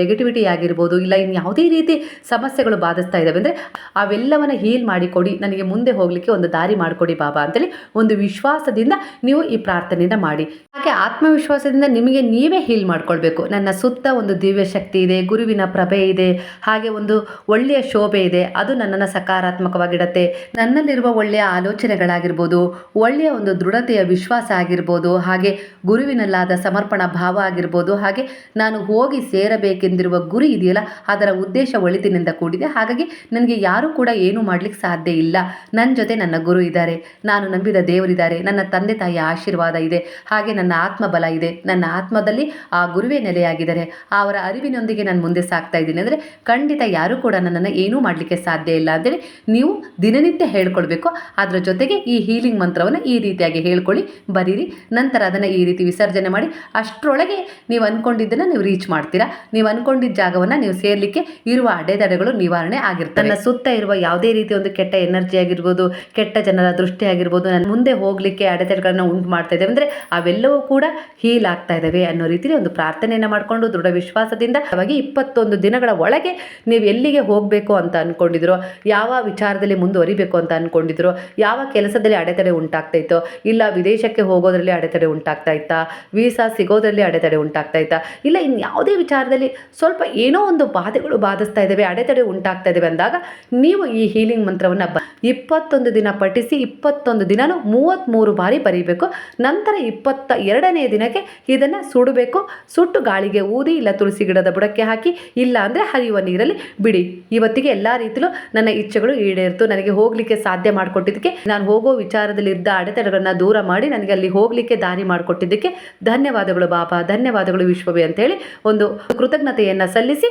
ನೆಗೆಟಿವಿಟಿ ಆಗಿರ್ಬೋದು, ಇಲ್ಲ ಇನ್ನು ಯಾವುದೇ ರೀತಿ ಸಮಸ್ಯೆಗಳು ಬಾಧಿಸ್ತಾ ಇದ್ದಾವೆ ಅಂದರೆ ಅವೆಲ್ಲವನ್ನು ಹೀಲ್ ಮಾಡಿಕೊಡಿ, ನನಗೆ ಮುಂದೆ ಹೋಗಲಿಕ್ಕೆ ಒಂದು ದಾರಿ ಮಾಡಿಕೊಡಿ ಬಾಬಾ ಅಂತೇಳಿ ಒಂದು ವಿಶ್ವಾಸದಿಂದ ನೀವು ಈ ಪ್ರಾರ್ಥನೆಯನ್ನು ಮಾಡಿ. ಹಾಗೆ ಆತ್ಮವಿಶ್ವಾಸದಿಂದ ನಿಮಗೆ ನೀವೇ ಹೀಲ್ ಮಾಡ್ಕೊಳ್ಬೇಕು. ನನ್ನ ಸುತ್ತ ಒಂದು ದಿವ್ಯ ಶಕ್ತಿ ಇದೆ, ಗುರುವಿನ ಪ್ರಭೆ ಇದೆ, ಹಾಗೆ ಒಂದು ಒಳ್ಳೆಯ ಶೋಭೆ ಇದೆ, ಅದು ನನ್ನನ್ನು ಸಕಾರಾತ್ಮಕವಾಗಿಡತ್ತೆ ನನ್ನಲ್ಲಿರುವ ಒಳ್ಳೆಯ ಆಲೋಚನೆಗಳಾಗಿರ್ಬೋದು, ಒಳ್ಳೆಯ ಒಂದು ದೃಢತೆಯ ವಿಶ್ವಾಸ ಆಗಿರ್ಬೋದು, ಹಾಗೆ ಗುರುವಿನಲ್ಲಾದ ಸಮರ್ಪಣಾ ಭಾವ ಆಗಿರ್ಬೋದು, ಹಾಗೆ ನಾನು ಹೋಗಿ ಸೇರಬೇಕೆಂದಿರುವ ಗುರಿ ಇದೆಯಲ್ಲ, ಅದರ ಉದ್ದೇಶ ಒಳಿತಿನಿಂದ ಕೂಡಿದೆ. ಹಾಗಾಗಿ ನನಗೆ ಯಾರೂ ಕೂಡ ಏನೂ ಮಾಡಲಿಕ್ಕೆ ಸಾಧ್ಯ ಇಲ್ಲ. ನನ್ನ ಜೊತೆ ನನ್ನ ಗುರು ಇದ್ದಾರೆ, ನಾನು ನಂಬಿದ ದೇವರಿದ್ದಾರೆ, ನನ್ನ ತಂದೆ ತಾಯಿಯ ಆಶೀರ್ವಾದ ಇದೆ, ಹಾಗೆ ನನ್ನ ಆತ್ಮಬಲ ಇದೆ. ನನ್ನ ಆತ್ಮದಲ್ಲಿ ಆ ಗುರುವೇ ನೆಲೆಯಾಗಿದ್ದಾರೆ. ಅವರ ಅರಿವಿನೊಂದಿಗೆ ನಾನು ಮುಂದೆ ಸಾಗ್ತಾ ಇದ್ದೀನಿ. ಅಂದರೆ ಖಂಡಿತ ಯಾರೂ ಕೂಡ ನನ್ನನ್ನು ಏನೂ ಮಾಡಲಿಕ್ಕೆ ಸಾಧ್ಯ ಇಲ್ಲ ಅಂದರೆ ನೀವು ದಿನನಿತ್ಯ ಹೇಳ್ಕೊಳ್ಬೇಕು. ಅದರ ಜೊತೆಗೆ ಈ ಹೀಲಿಂಗ್ ಮಂತ್ರವನ್ನು ಈ ರೀತಿಯಾಗಿ ಹೇಳ್ಕೊಳ್ಳಿ, ಬರೀರಿ. ನಂತರ ಅದನ್ನು ಈ ರೀತಿ ವಿಸರ್ಜನೆ ಮಾಡಿ, ಅಷ್ಟರೊಳಗೆ ನೀವು ಅಂದ್ಕೊಂಡಿದ್ದನ್ನು ನೀವು ರೀಚ್ ಮಾಡ್ತೀರಾ. ನೀವು ಅನ್ಕೊಂಡಿದ್ದ ಜಾಗವನ್ನು ನೀವು ಸೇರಲಿಕ್ಕೆ ಇರುವ ಅಡೆತಡೆಗಳು ನಿವಾರಣೆ ಆಗಿರ್ತವೆ. ನನ್ನ ಸುತ್ತ ಇರುವ ಯಾವುದೇ ರೀತಿಯ ಒಂದು ಕೆಟ್ಟ ಎನರ್ಜಿ ಆಗಿರ್ಬೋದು ಕೆಟ್ಟ ಜನರ ದೃಷ್ಟಿ ಆಗಿರ್ಬೋದು ನಾನು ಮುಂದೆ ಹೋಗಲಿಕ್ಕೆ ಅಡೆತಡೆಗಳನ್ನು ಉಂಟು ಮಾಡ್ತಾ ಇದ್ದೇವೆ ಅಂದರೆ ಅವೆಲ್ಲವೂ ಕೂಡ ಹೀಲ್ ಆಗ್ತಾ ಇದ್ದಾವೆ ಅನ್ನೋ ರೀತಿಯಲ್ಲಿ ಒಂದು ಪ್ರಾರ್ಥನೆಯನ್ನು ಮಾಡಿಕೊಂಡು ದೃಢ ವಿಶ್ವಾಸದಿಂದ ಅವಾಗಿ ಇಪ್ಪತ್ತೊಂದು ದಿನಗಳ ಒಳಗೆ ನೀವು ಎಲ್ಲಿಗೆ ಹೋಗಬೇಕು ಅಂತ ಅಂದ್ಕೊಂಡಿದ್ರು ಯಾವ ವಿಚಾರದಲ್ಲಿ ಮುಂದುವರಿಬೇಕು ಅಂತ ಅಂದ್ಕೊಂಡಿದ್ರು ಯಾವ ಕೆಲಸದಲ್ಲಿ ಅಡೆತಡೆ ಉಂಟಾಗ್ತಾ ಇತ್ತೋ ಇಲ್ಲ ವಿದೇಶಕ್ಕೆ ಹೋಗೋದ್ರಲ್ಲಿ ಅಡೆತಡೆ ಉಂಟಾಗ್ತಾ ಇತ್ತ ವೀಸಾ ಸಿಗೋದ್ರಲ್ಲಿ ಅಡೆತಡೆ ಉಂಟಾಗ್ತಾ ಇತ್ತ ಇಲ್ಲ ಇನ್ನು ಯಾವುದೇ ವಿಚಾರದಲ್ಲಿ ಸ್ವಲ್ಪ ಏನೋ ಒಂದು ಬಾಧೆಗಳು ಬಾಧಿಸ್ತಾ ಇದ್ದಾವೆ, ಅಡೆತಡೆ ಉಂಟಾಗ್ತಾ ಇದ್ದಾವೆ ಅಂದಾಗ ನೀವು ಈ ಹೀಲಿಂಗ್ ಮಂತ್ರವನ್ನು ಇಪ್ಪತ್ತೊಂದು ದಿನ ಪಠಿಸಿ ಇಪ್ಪತ್ತೊಂದು ದಿನನೂ ಮೂವತ್ತ್ಮೂರು ಬಾರಿ ಬರೀಬೇಕು. ನಂತರ ಇಪ್ಪತ್ತ ಎರಡನೇ ದಿನಕ್ಕೆ ಇದನ್ನು ಸುಡಬೇಕು. ಸುಟ್ಟು ಗಾಳಿಗೆ ಊದಿ ಇಲ್ಲ ತುಳಸಿ ಗಿಡದ ಬುಡಕ್ಕೆ ಹಾಕಿ, ಇಲ್ಲ ಅಂದರೆ ಹರಿಯುವ ನೀರಲ್ಲಿ ಬಿಡಿ. ಇವತ್ತಿಗೆ ಎಲ್ಲ ರೀತಿಯಲ್ಲೂ ನನ್ನ ಇಚ್ಛೆಗಳು ಈಡೇರಿತು. ನನಗೆ ಹೋಗಲಿಕ್ಕೆ ಸಾಧ್ಯ ಮಾಡಿಕೊಟ್ಟಿದ್ದಕ್ಕೆ, ನಾನು ಹೋಗೋ ವಿಚಾರದಲ್ಲಿ ಇದ್ದ ಅಡೆತಡೆಗಳನ್ನು ದೂರ ಮಾಡಿ ನನಗೆ ಅಲ್ಲಿ ಹೋಗಲಿಕ್ಕೆ ದಾರಿ ಮಾಡಿಕೊಟ್ಟಿದ್ದಕ್ಕೆ ಧನ್ಯವಾದಗಳು ಬಾಬಾ, ಧನ್ಯವಾದಗಳು ವಿಶ್ವವೇ ಅಂತೇಳಿ ಒಂದು ಕೃತಜ್ಞತೆಯನ್ನು ಸಲ್ಲಿಸಿ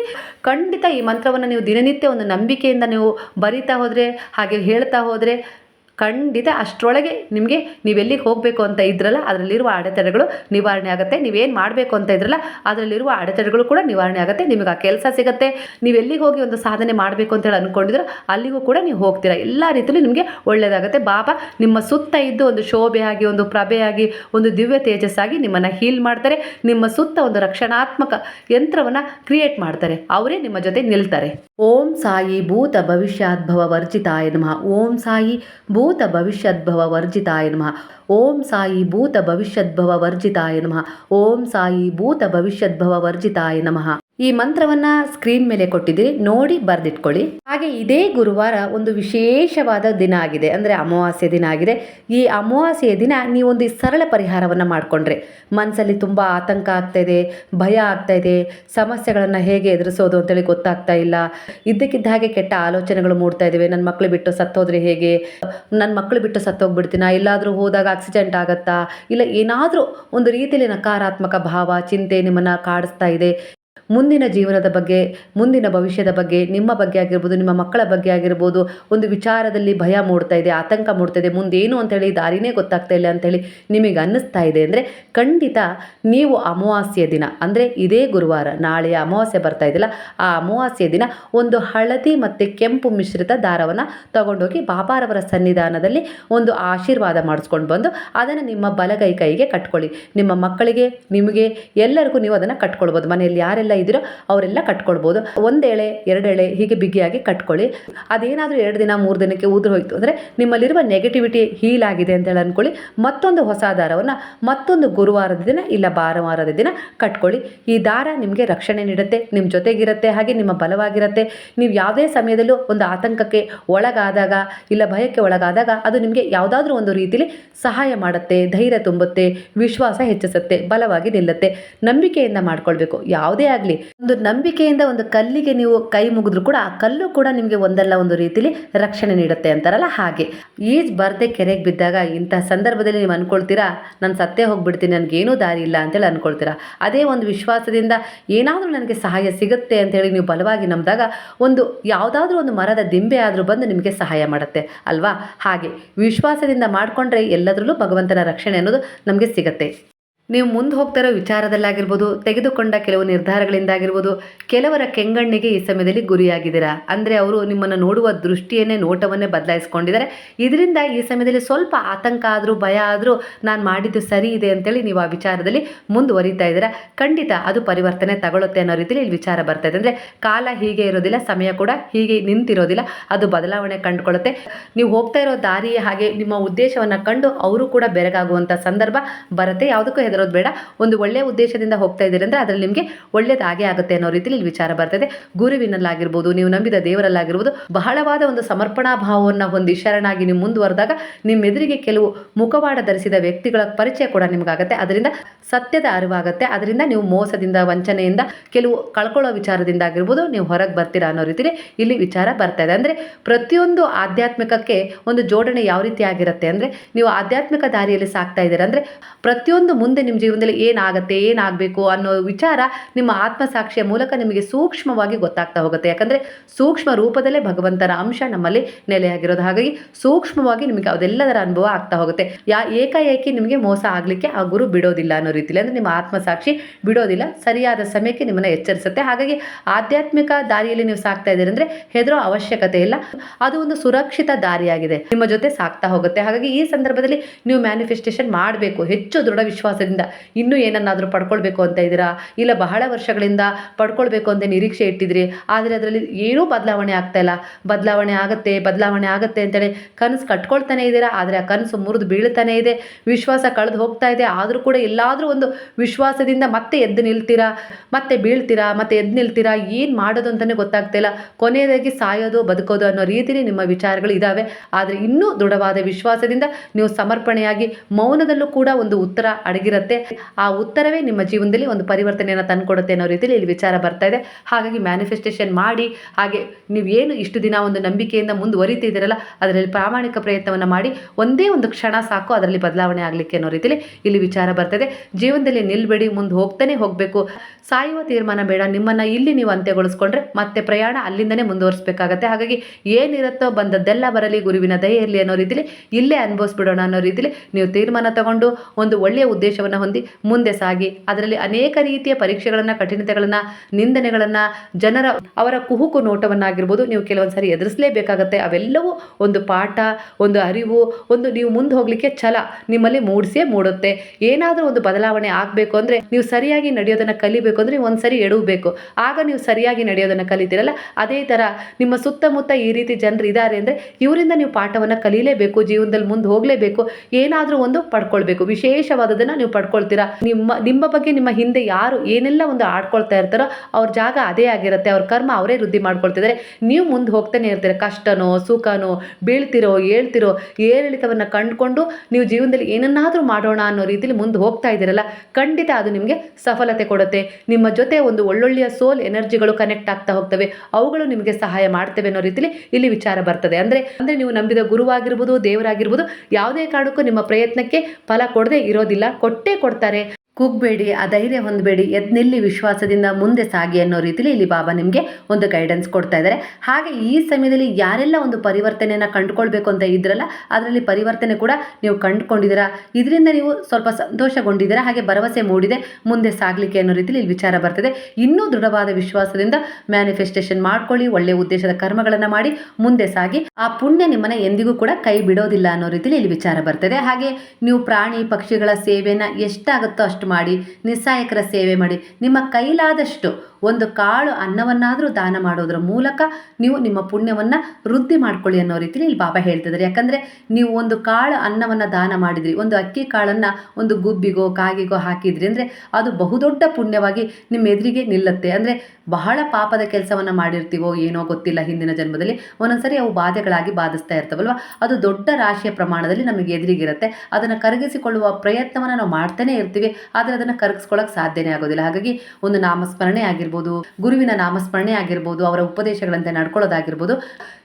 ಖಂಡಿತ ಈ ಮಂತ್ರವನ್ನು ನೀವು ದಿನನಿತ್ಯ ಒಂದು ನಂಬಿಕೆಯಿಂದ ನೀವು ಬರಿತಾ ಹೋದರೆ ಹಾಗೆ ಹೇಳ್ತಾ ಹೋದರೆ ಖಂಡಿತ ಅಷ್ಟರೊಳಗೆ ನಿಮಗೆ ನೀವೆಲ್ಲಿಗೆ ಹೋಗಬೇಕು ಅಂತ ಇದ್ರಲ್ಲ, ಅದರಲ್ಲಿರುವ ಅಡೆತಡೆಗಳು ನಿವಾರಣೆ ಆಗುತ್ತೆ. ನೀವೇನು ಮಾಡಬೇಕು ಅಂತ ಇದ್ರಲ್ಲ, ಅದರಲ್ಲಿರುವ ಅಡೆತಡೆಗಳು ಕೂಡ ನಿವಾರಣೆ ಆಗುತ್ತೆ. ನಿಮಗೆ ಆ ಕೆಲಸ ಸಿಗುತ್ತೆ. ನೀವೆಲ್ಲಿಗೆ ಹೋಗಿ ಒಂದು ಸಾಧನೆ ಮಾಡಬೇಕು ಅಂತೇಳಿ ಅಂದ್ಕೊಂಡಿದ್ರು ಅಲ್ಲಿಗೂ ಕೂಡ ನೀವು ಹೋಗ್ತೀರಾ. ಎಲ್ಲ ರೀತಿಯಲ್ಲೂ ನಿಮಗೆ ಒಳ್ಳೆಯದಾಗುತ್ತೆ ಬಾಬಾ ನಿಮ್ಮ ಸುತ್ತ ಇದ್ದು ಒಂದು ಶೋಭೆಯಾಗಿ, ಒಂದು ಪ್ರಭೆಯಾಗಿ, ಒಂದು ದಿವ್ಯ ತೇಜಸ್ಸಾಗಿ ನಿಮ್ಮನ್ನು ಹೀಲ್ ಮಾಡ್ತಾರೆ. ನಿಮ್ಮ ಸುತ್ತ ಒಂದು ರಕ್ಷಣಾತ್ಮಕ ಯಂತ್ರವನ್ನು ಕ್ರಿಯೇಟ್ ಮಾಡ್ತಾರೆ. ಅವರೇ ನಿಮ್ಮ ಜೊತೆ ನಿಲ್ತಾರೆ. ಓಂ ಸಾಯಿ ಭೂತ ಭವಿಷ್ಯಾದ್ಭವ ವರ್ಜಿತಾಯ ನಮಃ. ಓಂ ಸಾಯಿ ಭೂತ ಭವಿಷ್ಯದ್ಭವ ವರ್ಜಿತಾಯ ನಮಃ ಓಂ ಸಾಯಿ ಭೂತ ಭವಿಷ್ಯದ್ಭವ ವರ್ಜಿತಾಯ ನಮಃ ಓಂ ಸಾಯಿ ಭೂತ ಭವಿಷ್ಯದ್ಭವ ವರ್ಜಿತಾಯ ನಮಃ ಈ ಮಂತ್ರವನ್ನ ಸ್ಕ್ರೀನ್ ಮೇಲೆ ಕೊಟ್ಟಿದ್ದೀರಿ, ನೋಡಿ ಬರೆದಿಟ್ಕೊಳ್ಳಿ. ಹಾಗೆ ಇದೇ ಗುರುವಾರ ಒಂದು ವಿಶೇಷವಾದ ದಿನ ಆಗಿದೆ, ಅಂದರೆ ಅಮಾವಾಸ್ಯೆ ದಿನ ಆಗಿದೆ. ಈ ಅಮಾವಾಸ್ಯ ದಿನ ನೀವೊಂದು ಸರಳ ಪರಿಹಾರವನ್ನು ಮಾಡಿಕೊಂಡ್ರೆ. ಮನಸ್ಸಲ್ಲಿ ತುಂಬ ಆತಂಕ ಆಗ್ತಾ ಇದೆ, ಭಯ ಆಗ್ತಾ ಇದೆ, ಸಮಸ್ಯೆಗಳನ್ನು ಹೇಗೆ ಎದುರಿಸೋದು ಅಂತೇಳಿ ಗೊತ್ತಾಗ್ತಾ ಇಲ್ಲ. ಇದ್ದಕ್ಕಿದ್ದ ಹಾಗೆ ಕೆಟ್ಟ ಆಲೋಚನೆಗಳು ಮೂಡ್ತಾ ಇದ್ದಾವೆ. ನನ್ನ ಮಕ್ಕಳು ಬಿಟ್ಟು ಸತ್ತೋದ್ರೆ ಹೇಗೆ? ನನ್ನ ಮಕ್ಕಳು ಬಿಟ್ಟು ಸತ್ತೋಗ್ಬಿಡ್ತೀನ? ಎಲ್ಲಾದರೂ ಹೋದಾಗ ಆಕ್ಸಿಡೆಂಟ್ ಆಗುತ್ತಾ? ಇಲ್ಲ ಏನಾದರೂ ಒಂದು ರೀತಿಯಲ್ಲಿ ನಕಾರಾತ್ಮಕ ಭಾವ, ಚಿಂತೆ ನಿಮ್ಮನ್ನು ಕಾಡಿಸ್ತಾ ಇದೆ. ಮುಂದಿನ ಜೀವನದ ಬಗ್ಗೆ, ಮುಂದಿನ ಭವಿಷ್ಯದ ಬಗ್ಗೆ, ನಿಮ್ಮ ಬಗ್ಗೆ ಆಗಿರ್ಬೋದು, ನಿಮ್ಮ ಮಕ್ಕಳ ಬಗ್ಗೆ ಆಗಿರ್ಬೋದು, ಒಂದು ವಿಚಾರದಲ್ಲಿ ಭಯ ಮೂಡ್ತಾ ಇದೆ, ಆತಂಕ ಮೂಡ್ತಾ ಇದೆ, ಮುಂದೇನು ಅಂತೇಳಿ ದಾರಿನೇ ಗೊತ್ತಾಗ್ತಾ ಇಲ್ಲ ಅಂತೇಳಿ ನಿಮಗೆ ಅನ್ನಿಸ್ತಾ ಇದೆ ಅಂದರೆ ಖಂಡಿತ ನೀವು ಅಮಾವಾಸ್ಯೆ ದಿನ ಅಂದರೆ ಇದೇ ಗುರುವಾರ ನಾಳೆಯ ಅಮಾವಾಸ್ಯೆ ಬರ್ತಾ ಇದೆಯಲ್ಲ, ಆ ಅಮಾವಾಸ್ಯೆ ದಿನ ಒಂದು ಹಳದಿ ಮತ್ತು ಕೆಂಪು ಮಿಶ್ರಿತ ದಾರವನ್ನು ತಗೊಂಡೋಗಿ ಬಾಬಾರವರ ಸನ್ನಿಧಾನದಲ್ಲಿ ಒಂದು ಆಶೀರ್ವಾದ ಮಾಡಿಸ್ಕೊಂಡು ಬಂದು ಅದನ್ನು ನಿಮ್ಮ ಬಲಗೈ ಕೈಗೆ ಕಟ್ಕೊಳ್ಳಿ. ನಿಮ್ಮ ಮಕ್ಕಳಿಗೆ, ನಿಮಗೆ ಎಲ್ಲರಿಗೂ ನೀವು ಅದನ್ನು ಕಟ್ಕೊಳ್ಬೋದು. ಮನೆಯಲ್ಲಿ ಯಾರೆಲ್ಲ ಇದ್ದೀರೋ ಅವರೆಲ್ಲ ಕಟ್ಕೊಳ್ಬೋದು. ಒಂದೆಳೆ ಎರಡೆಳೆ ಹೀಗೆ ಬಿಗಿಯಾಗಿ ಕಟ್ಕೊಳ್ಳಿ. ಅದೇನಾದರೂ ಎರಡು ದಿನ, ಮೂರು ದಿನಕ್ಕೆ ಉದುರು ಹೋಯಿತು ಅಂದರೆ ನಿಮ್ಮಲ್ಲಿರುವ ನೆಗೆಟಿವಿಟಿ ಹೀಲ್ ಆಗಿದೆ ಅಂತೇಳಿ ಅಂದ್ಕೊಳ್ಳಿ ಮತ್ತೊಂದು ಹೊಸ ದಾರವನ್ನು, ಮತ್ತೊಂದು ಗುರುವಾರದ ದಿನ ಇಲ್ಲ ಭಾನುವಾರದ ದಿನ ಕಟ್ಕೊಳ್ಳಿ. ಈ ದಾರ ನಿಮಗೆ ರಕ್ಷಣೆ ನೀಡುತ್ತೆ ನಿಮ್ಮ ಜೊತೆಗಿರುತ್ತೆ, ಹಾಗೆ ನಿಮ್ಮ ಬಲವಾಗಿರುತ್ತೆ. ನೀವು ಯಾವುದೇ ಸಮಯದಲ್ಲೂ ಒಂದು ಆತಂಕಕ್ಕೆ ಒಳಗಾದಾಗ ಇಲ್ಲ ಭಯಕ್ಕೆ ಒಳಗಾದಾಗ ಅದು ನಿಮಗೆ ಯಾವುದಾದ್ರೂ ಒಂದು ರೀತಿಲಿ ಸಹಾಯ ಮಾಡುತ್ತೆ, ಧೈರ್ಯ ತುಂಬುತ್ತೆ, ವಿಶ್ವಾಸ ಹೆಚ್ಚಿಸುತ್ತೆ, ಬಲವಾಗಿ ನಿಲ್ಲುತ್ತೆ. ನಂಬಿಕೆಯಿಂದ ಮಾಡ್ಕೊಳ್ಬೇಕು. ಯಾವುದೇ ಆಗಲಿ ಒಂದು ನಂಬಿಕೆಯಿಂದ ಒಂದು ಕಲ್ಲಿಗೆ ನೀವು ಕೈ ಮುಗಿದ್ರು ಕೂಡ ಆ ಕಲ್ಲು ಕೂಡ ನಿಮಗೆ ಒಂದಲ್ಲ ಒಂದು ರೀತಿಲಿ ರಕ್ಷಣೆ ನೀಡುತ್ತೆ ಅಂತಾರಲ್ಲ ಹಾಗೆ. ಈಜ್ ಬರದೆ ಕೆರೆಗೆ ಬಿದ್ದಾಗ ಇಂತಹ ಸಂದರ್ಭದಲ್ಲಿ ನೀವು ಅನ್ಕೊಳ್ತೀರಾ, ನಾನು ಸತ್ತೇ ಹೋಗ್ಬಿಡ್ತೀನಿ, ನನಗೇನೂ ದಾರಿ ಇಲ್ಲ ಅಂತೇಳಿ ಅನ್ಕೊಳ್ತೀರಾ? ಅದೇ ಒಂದು ವಿಶ್ವಾಸದಿಂದ ಏನಾದರೂ ನನಗೆ ಸಹಾಯ ಸಿಗುತ್ತೆ ಅಂತೇಳಿ ನೀವು ಬಲವಾಗಿ ನಂಬಿದಾಗ ಒಂದು ಯಾವುದಾದ್ರೂ ಒಂದು ಮರದ ದಿಂಬೆ ಆದರೂ ಬಂದು ನಿಮಗೆ ಸಹಾಯ ಮಾಡುತ್ತೆ, ಅಲ್ವಾ? ಹಾಗೆ ವಿಶ್ವಾಸದಿಂದ ಮಾಡಿಕೊಂಡ್ರೆ ಎಲ್ಲದರಲ್ಲೂ ಭಗವಂತನ ರಕ್ಷಣೆ ಅನ್ನೋದು ನಮಗೆ ಸಿಗತ್ತೆ. ನೀವು ಮುಂದೆ ಹೋಗ್ತಾ ಇರೋ ವಿಚಾರದಲ್ಲಾಗಿರ್ಬೋದು, ತೆಗೆದುಕೊಂಡ ಕೆಲವು ನಿರ್ಧಾರಗಳಿಂದಾಗಿರ್ಬೋದು, ಕೆಲವರ ಕೆಂಗಣ್ಣಿಗೆ ಈ ಸಮಯದಲ್ಲಿ ಗುರಿಯಾಗಿದ್ದೀರಾ? ಅಂದರೆ ಅವರು ನಿಮ್ಮನ್ನು ನೋಡುವ ದೃಷ್ಟಿಯನ್ನೇ, ನೋಟವನ್ನೇ ಬದಲಾಯಿಸ್ಕೊಂಡಿದ್ದಾರೆ. ಇದರಿಂದ ಈ ಸಮಯದಲ್ಲಿ ಸ್ವಲ್ಪ ಆತಂಕ ಆದರೂ, ಭಯ ಆದರೂ ನಾನು ಮಾಡಿದ್ದು ಸರಿ ಇದೆ ಅಂತೇಳಿ ನೀವು ಆ ವಿಚಾರದಲ್ಲಿ ಮುಂದುವರಿತಾ ಇದ್ದೀರಾ? ಖಂಡಿತ ಅದು ಪರಿವರ್ತನೆ ತಗೊಳುತ್ತೆ ಅನ್ನೋ ರೀತಿಯಲ್ಲಿ ಇಲ್ಲಿ ವಿಚಾರ ಬರ್ತಾ ಇದೆ. ಅಂದರೆ ಕಾಲ ಹೀಗೆ ಇರೋದಿಲ್ಲ, ಸಮಯ ಕೂಡ ಹೀಗೆ ನಿಂತಿರೋದಿಲ್ಲ, ಅದು ಬದಲಾವಣೆ ಕಂಡುಕೊಳ್ಳುತ್ತೆ. ನೀವು ಹೋಗ್ತಾ ಇರೋ ದಾರಿಯೇ ಹಾಗೆ ನಿಮ್ಮ ಉದ್ದೇಶವನ್ನು ಕಂಡು ಅವರು ಕೂಡ ಬೆರಗಾಗುವಂಥ ಸಂದರ್ಭ ಬರುತ್ತೆ. ಯಾವುದಕ್ಕೂ ಹೆದರೋದು ಬೇಡ. ಒಂದು ಒಳ್ಳೆಯ ಉದ್ದೇಶದಿಂದ ಹೋಗ್ತಾ ಇದ್ದೀರಿ ಅಂದರೆ ಅದರಲ್ಲಿ ನಿಮಗೆ ಒಳ್ಳೇದಾಗೇ ಆಗುತ್ತೆ ಅನ್ನೋ ರೀತಿಯಲ್ಲಿ ವಿಚಾರ ಬರ್ತದೆ. ಗುರುವಿನಲ್ಲಾಗಿರ್ಬೋದು, ನೀವು ನಂಬಿದ ದೇವರಲ್ಲಾಗಿರ್ಬೋದು, ಬಹಳವಾದ ಒಂದು ಸಮರ್ಪಣಾ ಭಾವವನ್ನು ಹೊಂದಿ ಶರಣಾಗಿ ನೀವು ಮುಂದುವರೆದಾಗ ನಿಮ್ಮ ಎದುರಿಗೆ ಕೆಲವು ಮುಖವಾಡ ಧರಿಸಿದ ವ್ಯಕ್ತಿಗಳ ಪರಿಚಯ ಕೂಡ ನಿಮಗಾಗತ್ತೆ. ಅದರಿಂದ ಸತ್ಯದ ಅರಿವಾಗುತ್ತೆ. ಅದರಿಂದ ನೀವು ಮೋಸದಿಂದ, ವಂಚನೆಯಿಂದ, ಕೆಲವು ಕಳ್ಕೊಳ್ಳೋ ವಿಚಾರದಿಂದ ಆಗಿರ್ಬೋದು ನೀವು ಹೊರಗೆ ಬರ್ತೀರಾ ಅನ್ನೋ ರೀತಿಲಿ ಇಲ್ಲಿ ವಿಚಾರ ಬರ್ತಾ ಇದೆ. ಅಂದರೆ ಪ್ರತಿಯೊಂದು ಆಧ್ಯಾತ್ಮಿಕಕ್ಕೆ ಒಂದು ಜೋಡಣೆ ಯಾವ ರೀತಿ ಆಗಿರುತ್ತೆ ಅಂದರೆ, ನೀವು ಆಧ್ಯಾತ್ಮಿಕ ದಾರಿಯಲ್ಲಿ ಸಾಕ್ತಾ ಇದ್ದೀರಾ ಅಂದರೆ, ಪ್ರತಿಯೊಂದು ಮುಂದೆ ನಿಮ್ಮ ಜೀವನದಲ್ಲಿ ಏನಾಗುತ್ತೆ, ಏನಾಗಬೇಕು ಅನ್ನೋ ವಿಚಾರ ನಿಮ್ಮ ಆತ್ಮಸಾಕ್ಷಿಯ ಮೂಲಕ ನಿಮಗೆ ಸೂಕ್ಷ್ಮವಾಗಿ ಗೊತ್ತಾಗ್ತಾ ಹೋಗುತ್ತೆ. ಯಾಕಂದರೆ ಸೂಕ್ಷ್ಮ ರೂಪದಲ್ಲೇ ಭಗವಂತನ ಅಂಶ ನಮ್ಮಲ್ಲಿ ನೆಲೆಯಾಗಿರೋದು ಹಾಗಾಗಿ ಸೂಕ್ಷ್ಮವಾಗಿ ನಿಮಗೆ ಅದೆಲ್ಲದರ ಅನುಭವ ಆಗ್ತಾ ಹೋಗುತ್ತೆ. ಯಾ ಏಕಾಏಕಿ ನಿಮಗೆ ಮೋಸ ಆಗಲಿಕ್ಕೆ ಆ ಗುರು ಬಿಡೋದಿಲ್ಲ ಅನ್ನೋ ರೀತಿಯಲ್ಲಿ ಅಂದರೆ ನಿಮ್ಮ ಆತ್ಮಸಾಕ್ಷಿ ಬಿಡೋದಿಲ್ಲ, ಸರಿಯಾದ ಸಮಯಕ್ಕೆ ನಿಮ್ಮನ್ನು ಎಚ್ಚರಿಸುತ್ತೆ. ಹಾಗಾಗಿ ಆಧ್ಯಾತ್ಮಿಕ ದಾರಿಯಲ್ಲಿ ನೀವು ಸಾಕ್ತಾ ಇದ್ದೀರಿ ಅಂದರೆ ಹೆದರೋ ಅವಶ್ಯಕತೆ ಇಲ್ಲ. ಅದು ಒಂದು ಸುರಕ್ಷಿತ ದಾರಿಯಾಗಿದೆ. ನಿಮ್ಮ ಜೊತೆ ಸಾಕ್ತಾ ಹೋಗುತ್ತೆ. ಹಾಗಾಗಿ ಈ ಸಂದರ್ಭದಲ್ಲಿ ನೀವು ಮ್ಯಾನಿಫೆಸ್ಟೇಷನ್ ಮಾಡಬೇಕು. ಹೆಚ್ಚು ದೃಢ ವಿಶ್ವಾಸದಿಂದ ಇನ್ನೂ ಏನನ್ನಾದರೂ ಪಡ್ಕೊಳ್ಬೇಕು ಅಂತ ಇದ್ದೀರಾ? ಇಲ್ಲ ಬಹಳ ವರ್ಷಗಳಿಂದ ಪಡ್ಕೊಳ್ಬೇಕು ಅಂತ ನಿರೀಕ್ಷೆ ಇಟ್ಟಿದ್ರಿ ಆದರೆ ಅದರಲ್ಲಿ ಏನೂ ಬದಲಾವಣೆ ಆಗ್ತಾ ಇಲ್ಲ. ಬದಲಾವಣೆ ಆಗುತ್ತೆ ಬದಲಾವಣೆ ಆಗುತ್ತೆ ಅಂತೇಳಿ ಕನಸು ಕಟ್ಕೊಳ್ತಾನೆ ಇದ್ದೀರಾ? ಆದರೆ ಆ ಕನಸು ಮುರಿದು ಬೀಳ್ತಾನೆ ಇದೆ. ವಿಶ್ವಾಸ ಕಳೆದು ಹೋಗ್ತಾ ಇದೆ. ಆದರೂ ಕೂಡ ಎಲ್ಲಾದರೂ ಒಂದು ವಿಶ್ವಾಸದಿಂದ ಮತ್ತೆ ಎದ್ದು ನಿಲ್ತೀರಾ? ಮತ್ತೆ ಬೀಳ್ತೀರಾ? ಮತ್ತೆ ಎದ್ದು ನಿಲ್ತೀರಾ? ಏನು ಮಾಡೋದು ಅಂತಲೇ ಗೊತ್ತಾಗ್ತಾ ಇಲ್ಲ. ಕೊನೆಯದಾಗಿ ಸಾಯೋದು, ಬದುಕೋದು ಅನ್ನೋ ರೀತಿಯೇ ನಿಮ್ಮ ವಿಚಾರಗಳು ಇದ್ದಾವೆ ಆದರೆ ಇನ್ನೂ ದೃಢವಾದ ವಿಶ್ವಾಸದಿಂದ ನೀವು ಸಮರ್ಪಣೆಯಾಗಿ ಮೌನದಲ್ಲೂ ಕೂಡ ಒಂದು ಉತ್ತರ ಅಡಗಿರುತ್ತೆ. ಆ ಉತ್ತರವೇ ನಿಮ್ಮ ಜೀವನದಲ್ಲಿ ಒಂದು ಪರಿವರ್ತನೆಯನ್ನು ತಂದುಕೊಡುತ್ತೆ ಅನ್ನೋ ರೀತಿಯಲ್ಲಿ ಇಲ್ಲಿ ವಿಚಾರ ಬರ್ತಾ ಇದೆ. ಹಾಗಾಗಿ ಮ್ಯಾನಿಫೆಸ್ಟೇಷನ್ ಮಾಡಿ, ಹಾಗೆ ನೀವು ಏನು ಇಷ್ಟು ದಿನ ಒಂದು ನಂಬಿಕೆಯಿಂದ ಮುಂದುವರಿತಿದ್ದೀರಲ್ಲ, ಅದರಲ್ಲಿ ಪ್ರಾಮಾಣಿಕ ಪ್ರಯತ್ನವನ್ನು ಮಾಡಿ, ಒಂದೇ ಒಂದು ಕ್ಷಣ ಸಾಕು, ಅದರಲ್ಲಿ ಬದಲಾವಣೆ ಆಗಲಿಕ್ಕೆ ಅನ್ನೋ ರೀತಿಯಲ್ಲಿ ಇಲ್ಲಿ ವಿಚಾರ ಬರ್ತದೆ ಜೀವನದಲ್ಲಿ ನಿಲ್ಬೇಡಿ, ಮುಂದೆ ಹೋಗ್ತಾನೆ ಹೋಗಬೇಕು. ಸಾಯುವ ತೀರ್ಮಾನ ಬೇಡ, ನಿಮ್ಮನ್ನು ಇಲ್ಲಿ ನೀವು ಅಂತ್ಯಗೊಳಿಸ್ಕೊಂಡ್ರೆ ಮತ್ತೆ ಪ್ರಯಾಣ ಅಲ್ಲಿಂದನೇ ಮುಂದುವರಿಸಬೇಕಾಗತ್ತೆ. ಹಾಗಾಗಿ ಏನಿರುತ್ತೋ ಬಂದದ್ದೆಲ್ಲ ಬರಲಿ, ಗುರುವಿನ ದಯೆ ಇರಲಿ ಅನ್ನೋ ರೀತಿಯಲ್ಲಿ ಇಲ್ಲೇ ಅನುಭವಿಸ್ಬಿಡೋಣ ಅನ್ನೋ ರೀತಿಯಲ್ಲಿ ನೀವು ತೀರ್ಮಾನ ತಗೊಂಡು ಒಂದು ಒಳ್ಳೆಯ ಉದ್ದೇಶವನ್ನು ಹೊಂದಿ ಮುಂದೆ ಸಾಗಿ. ಅದರಲ್ಲಿ ಅನೇಕ ರೀತಿಯ ಪರೀಕ್ಷೆಗಳನ್ನು, ಕಠಿಣತೆಗಳನ್ನು, ನಿಂದನೆಗಳನ್ನು, ಜನರ, ಅವರ ಕುಹುಕು ನೋಟವನ್ನಾಗಿರ್ಬೋದು ನೀವು ಕೆಲವೊಂದು ಸಾರಿ ಎದುರಿಸಲೇಬೇಕಾಗತ್ತೆ. ಅವೆಲ್ಲವೂ ಒಂದು ಪಾಠ, ಒಂದು ಅರಿವು, ಒಂದು ನೀವು ಮುಂದೆ ಹೋಗಲಿಕ್ಕೆ ಛಲ ನಿಮ್ಮಲ್ಲಿ ಮೂಡಿಸೇ ಮೂಡುತ್ತೆ. ಏನಾದರೂ ಒಂದು ಬದಲಾವಣೆ ಆಗಬೇಕು ಅಂದರೆ ನೀವು ಸರಿಯಾಗಿ ನಡೆಯೋದನ್ನು ಕಲಿಬೇಕು ಅಂದರೆ ಒಂದು ಸರಿ ಎಡವಬೇಕು. ಆಗ ನೀವು ಸರಿಯಾಗಿ ನಡೆಯೋದನ್ನು ಕಲಿತೀರಲ್ಲ? ಅದೇ ಥರ ನಿಮ್ಮ ಸುತ್ತಮುತ್ತ ಈ ರೀತಿ ಜನರು ಇದ್ದಾರೆ ಅಂದರೆ ಇವರಿಂದ ನೀವು ಪಾಠವನ್ನು ಕಲೀಲೇಬೇಕು, ಜೀವನದಲ್ಲಿ ಮುಂದೆ ಹೋಗಲೇಬೇಕು. ಏನಾದರೂ ಒಂದು ಪಡ್ಕೊಳ್ಬೇಕು. ವಿಶೇಷವಾದದನ್ನು ನೀವು ಪಡ್ಕೊಳ್ತೀರಾ? ನಿಮ್ಮ ನಿಮ್ಮ ಬಗ್ಗೆ ನಿಮ್ಮ ಹಿಂದೆ ಯಾರು ಏನೆಲ್ಲ ಒಂದು ಆಡ್ಕೊಳ್ತಾ ಇರ್ತಾರೋ ಅವ್ರ ಜಾಗ ಅದೇ ಆಗಿರುತ್ತೆ. ಅವ್ರ ಕರ್ಮ ಅವರೇ ವೃದ್ಧಿ ಮಾಡ್ಕೊಳ್ತಿದ್ದಾರೆ. ನೀವು ಮುಂದೆ ಹೋಗ್ತಾನೆ ಇರ್ತೀರ. ಕಷ್ಟನೋ, ಸುಖನೋ, ಬೀಳ್ತಿರೋ ಹೇಳ್ತಿರೋ ಏರಿಳಿತವನ್ನು ಕಂಡುಕೊಂಡು ನೀವು ಜೀವನದಲ್ಲಿ ಏನನ್ನಾದರೂ ಮಾಡೋಣ ಅನ್ನೋ ರೀತಿಯಲ್ಲಿ ಮುಂದೆ ಹೋಗ್ತಾ ಇದ್ದೀರಲ್ಲ, ಖಂಡಿತ ಅದು ನಿಮಗೆ ಸಫಲತೆ ಕೊಡುತ್ತೆ. ನಿಮ್ಮ ಜೊತೆ ಒಂದು ಒಳ್ಳೊಳ್ಳೆಯ ಸೋಲ್ ಎನರ್ಜಿಗಳು ಕನೆಕ್ಟ್ ಆಗ್ತಾ ಹೋಗ್ತವೆ. ಅವುಗಳು ನಿಮಗೆ ಸಹಾಯ ಮಾಡ್ತವೆ ಅನ್ನೋ ರೀತಿಯಲ್ಲಿ ಇಲ್ಲಿ ವಿಚಾರ ಬರ್ತದೆ. ಅಂದರೆ ಅಂದರೆ ನೀವು ನಂಬಿದ ಗುರುವಾಗಿರ್ಬೋದು, ದೇವರಾಗಿರ್ಬೋದು, ಯಾವುದೇ ಕಾರಣಕ್ಕೂ ನಿಮ್ಮ ಪ್ರಯತ್ನಕ್ಕೆ ಫಲ ಕೊಡದೆ ಇರೋದಿಲ್ಲ. ಕೊಟ್ಟೇ ಕೊಡ್ತಾರೆ. ಕುಗ್ಬೇಡಿ, ಆ ಧೈರ್ಯ ಹೊಂದಬೇಡಿ, ಎದ್ ನಿಲ್ಲಿ ವಿಶ್ವಾಸದಿಂದ ಮುಂದೆ ಸಾಗಿ ಅನ್ನೋ ರೀತಿಲಿ ಇಲ್ಲಿ ಬಾಬಾ ನಿಮಗೆ ಒಂದು ಗೈಡೆನ್ಸ್ ಕೊಡ್ತಾ ಇದ್ದಾರೆ ಹಾಗೆ ಈ ಸಮಯದಲ್ಲಿ ಯಾರೆಲ್ಲ ಒಂದು ಪರಿವರ್ತನೆಯನ್ನು ಕಂಡುಕೊಳ್ಬೇಕು ಅಂತ ಇದ್ರಲ್ಲ, ಅದರಲ್ಲಿ ಪರಿವರ್ತನೆ ಕೂಡ ನೀವು ಕಂಡುಕೊಂಡಿದ್ದೀರಾ? ಇದರಿಂದ ನೀವು ಸ್ವಲ್ಪ ಸಂತೋಷಗೊಂಡಿದ್ದೀರಾ? ಹಾಗೆ ಭರವಸೆ ಮೂಡಿದೆ ಮುಂದೆ ಸಾಗಲಿಕ್ಕೆ ಅನ್ನೋ ರೀತಿಲಿ ಇಲ್ಲಿ ವಿಚಾರ ಬರ್ತದೆ. ಇನ್ನೂ ದೃಢವಾದ ವಿಶ್ವಾಸದಿಂದ ಮ್ಯಾನಿಫೆಸ್ಟೇಷನ್ ಮಾಡ್ಕೊಳ್ಳಿ ಒಳ್ಳೆಯ ಉದ್ದೇಶದ ಕರ್ಮಗಳನ್ನು ಮಾಡಿ ಮುಂದೆ ಸಾಗಿ, ಆ ಪುಣ್ಯ ನಿಮ್ಮನ್ನ ಎಂದಿಗೂ ಕೂಡ ಕೈ ಬಿಡೋದಿಲ್ಲ ಅನ್ನೋ ರೀತಿಲಿ ಇಲ್ಲಿ ವಿಚಾರ ಬರ್ತದೆ. ಹಾಗೆ ನೀವು ಪ್ರಾಣಿ, ಪಕ್ಷಿಗಳ ಸೇವೆಯನ್ನು ಎಷ್ಟಾಗುತ್ತೋ ಅಷ್ಟು ಮಾಡಿ ನಿಸ್ಸಾಯಕರ ಸೇವೆ ಮಾಡಿ. ನಿಮ್ಮ ಕೈಲಾದಷ್ಟು ಒಂದು ಕಾಳು ಅನ್ನವನ್ನಾದರೂ ದಾನ ಮಾಡೋದ್ರ ಮೂಲಕ ನೀವು ನಿಮ್ಮ ಪುಣ್ಯವನ್ನು ವೃದ್ಧಿ ಮಾಡ್ಕೊಳ್ಳಿ ಅನ್ನೋ ರೀತಿಲಿ ಇಲ್ಲಿ ಬಾಬಾ ಹೇಳ್ತಿದ್ದಾರೆ. ಯಾಕಂದರೆ ನೀವು ಒಂದು ಕಾಳು ಅನ್ನವನ್ನು ದಾನ ಮಾಡಿದ್ರಿ, ಒಂದು ಅಕ್ಕಿ ಕಾಳನ್ನು ಒಂದು ಗುಬ್ಬಿಗೋ, ಕಾಗಿಗೋ ಹಾಕಿದ್ರಿ ಅಂದರೆ ಅದು ಬಹುದೊಡ್ಡ ಪುಣ್ಯವಾಗಿ ನಿಮ್ಮ ಎದುರಿಗೆ ನಿಲ್ಲುತ್ತೆ. ಅಂದರೆ ಬಹಳ ಪಾಪದ ಕೆಲಸವನ್ನು ಮಾಡಿರ್ತೀವೋ ಏನೋ ಗೊತ್ತಿಲ್ಲ ಹಿಂದಿನ ಜನ್ಮದಲ್ಲಿ, ಒಂದೊಂದ್ಸರಿ ಅವು ಬಾಧೆಗಳಾಗಿ ಬಾಧಿಸ್ತಾ ಇರ್ತವಲ್ವ? ಅದು ದೊಡ್ಡ ರಾಶಿಯ ಪ್ರಮಾಣದಲ್ಲಿ ನಮಗೆ ಎದುರಿಗಿರುತ್ತೆ. ಅದನ್ನು ಕರಗಿಸಿಕೊಳ್ಳುವ ಪ್ರಯತ್ನವನ್ನು ನಾವು ಮಾಡ್ತಾನೆ ಇರ್ತೀವಿ, ಆದರೆ ಅದನ್ನು ಕರಗಿಸ್ಕೊಳ್ಳೋಕೆ ಸಾಧ್ಯನೇ ಆಗೋದಿಲ್ಲ. ಹಾಗಾಗಿ ಒಂದು ನಾಮಸ್ಮರಣೆ ಆಗಿರ್ಬೋದು. ಗುರುವಿನ ನಾಮಸ್ಮರಣೆ ಆಗಿರ್ಬೋದು ಅವರ ಉಪದೇಶಗಳಂತೆ ನಡ್ಕೊಳ್ಳೋದಾಗಿರ್ಬೋದು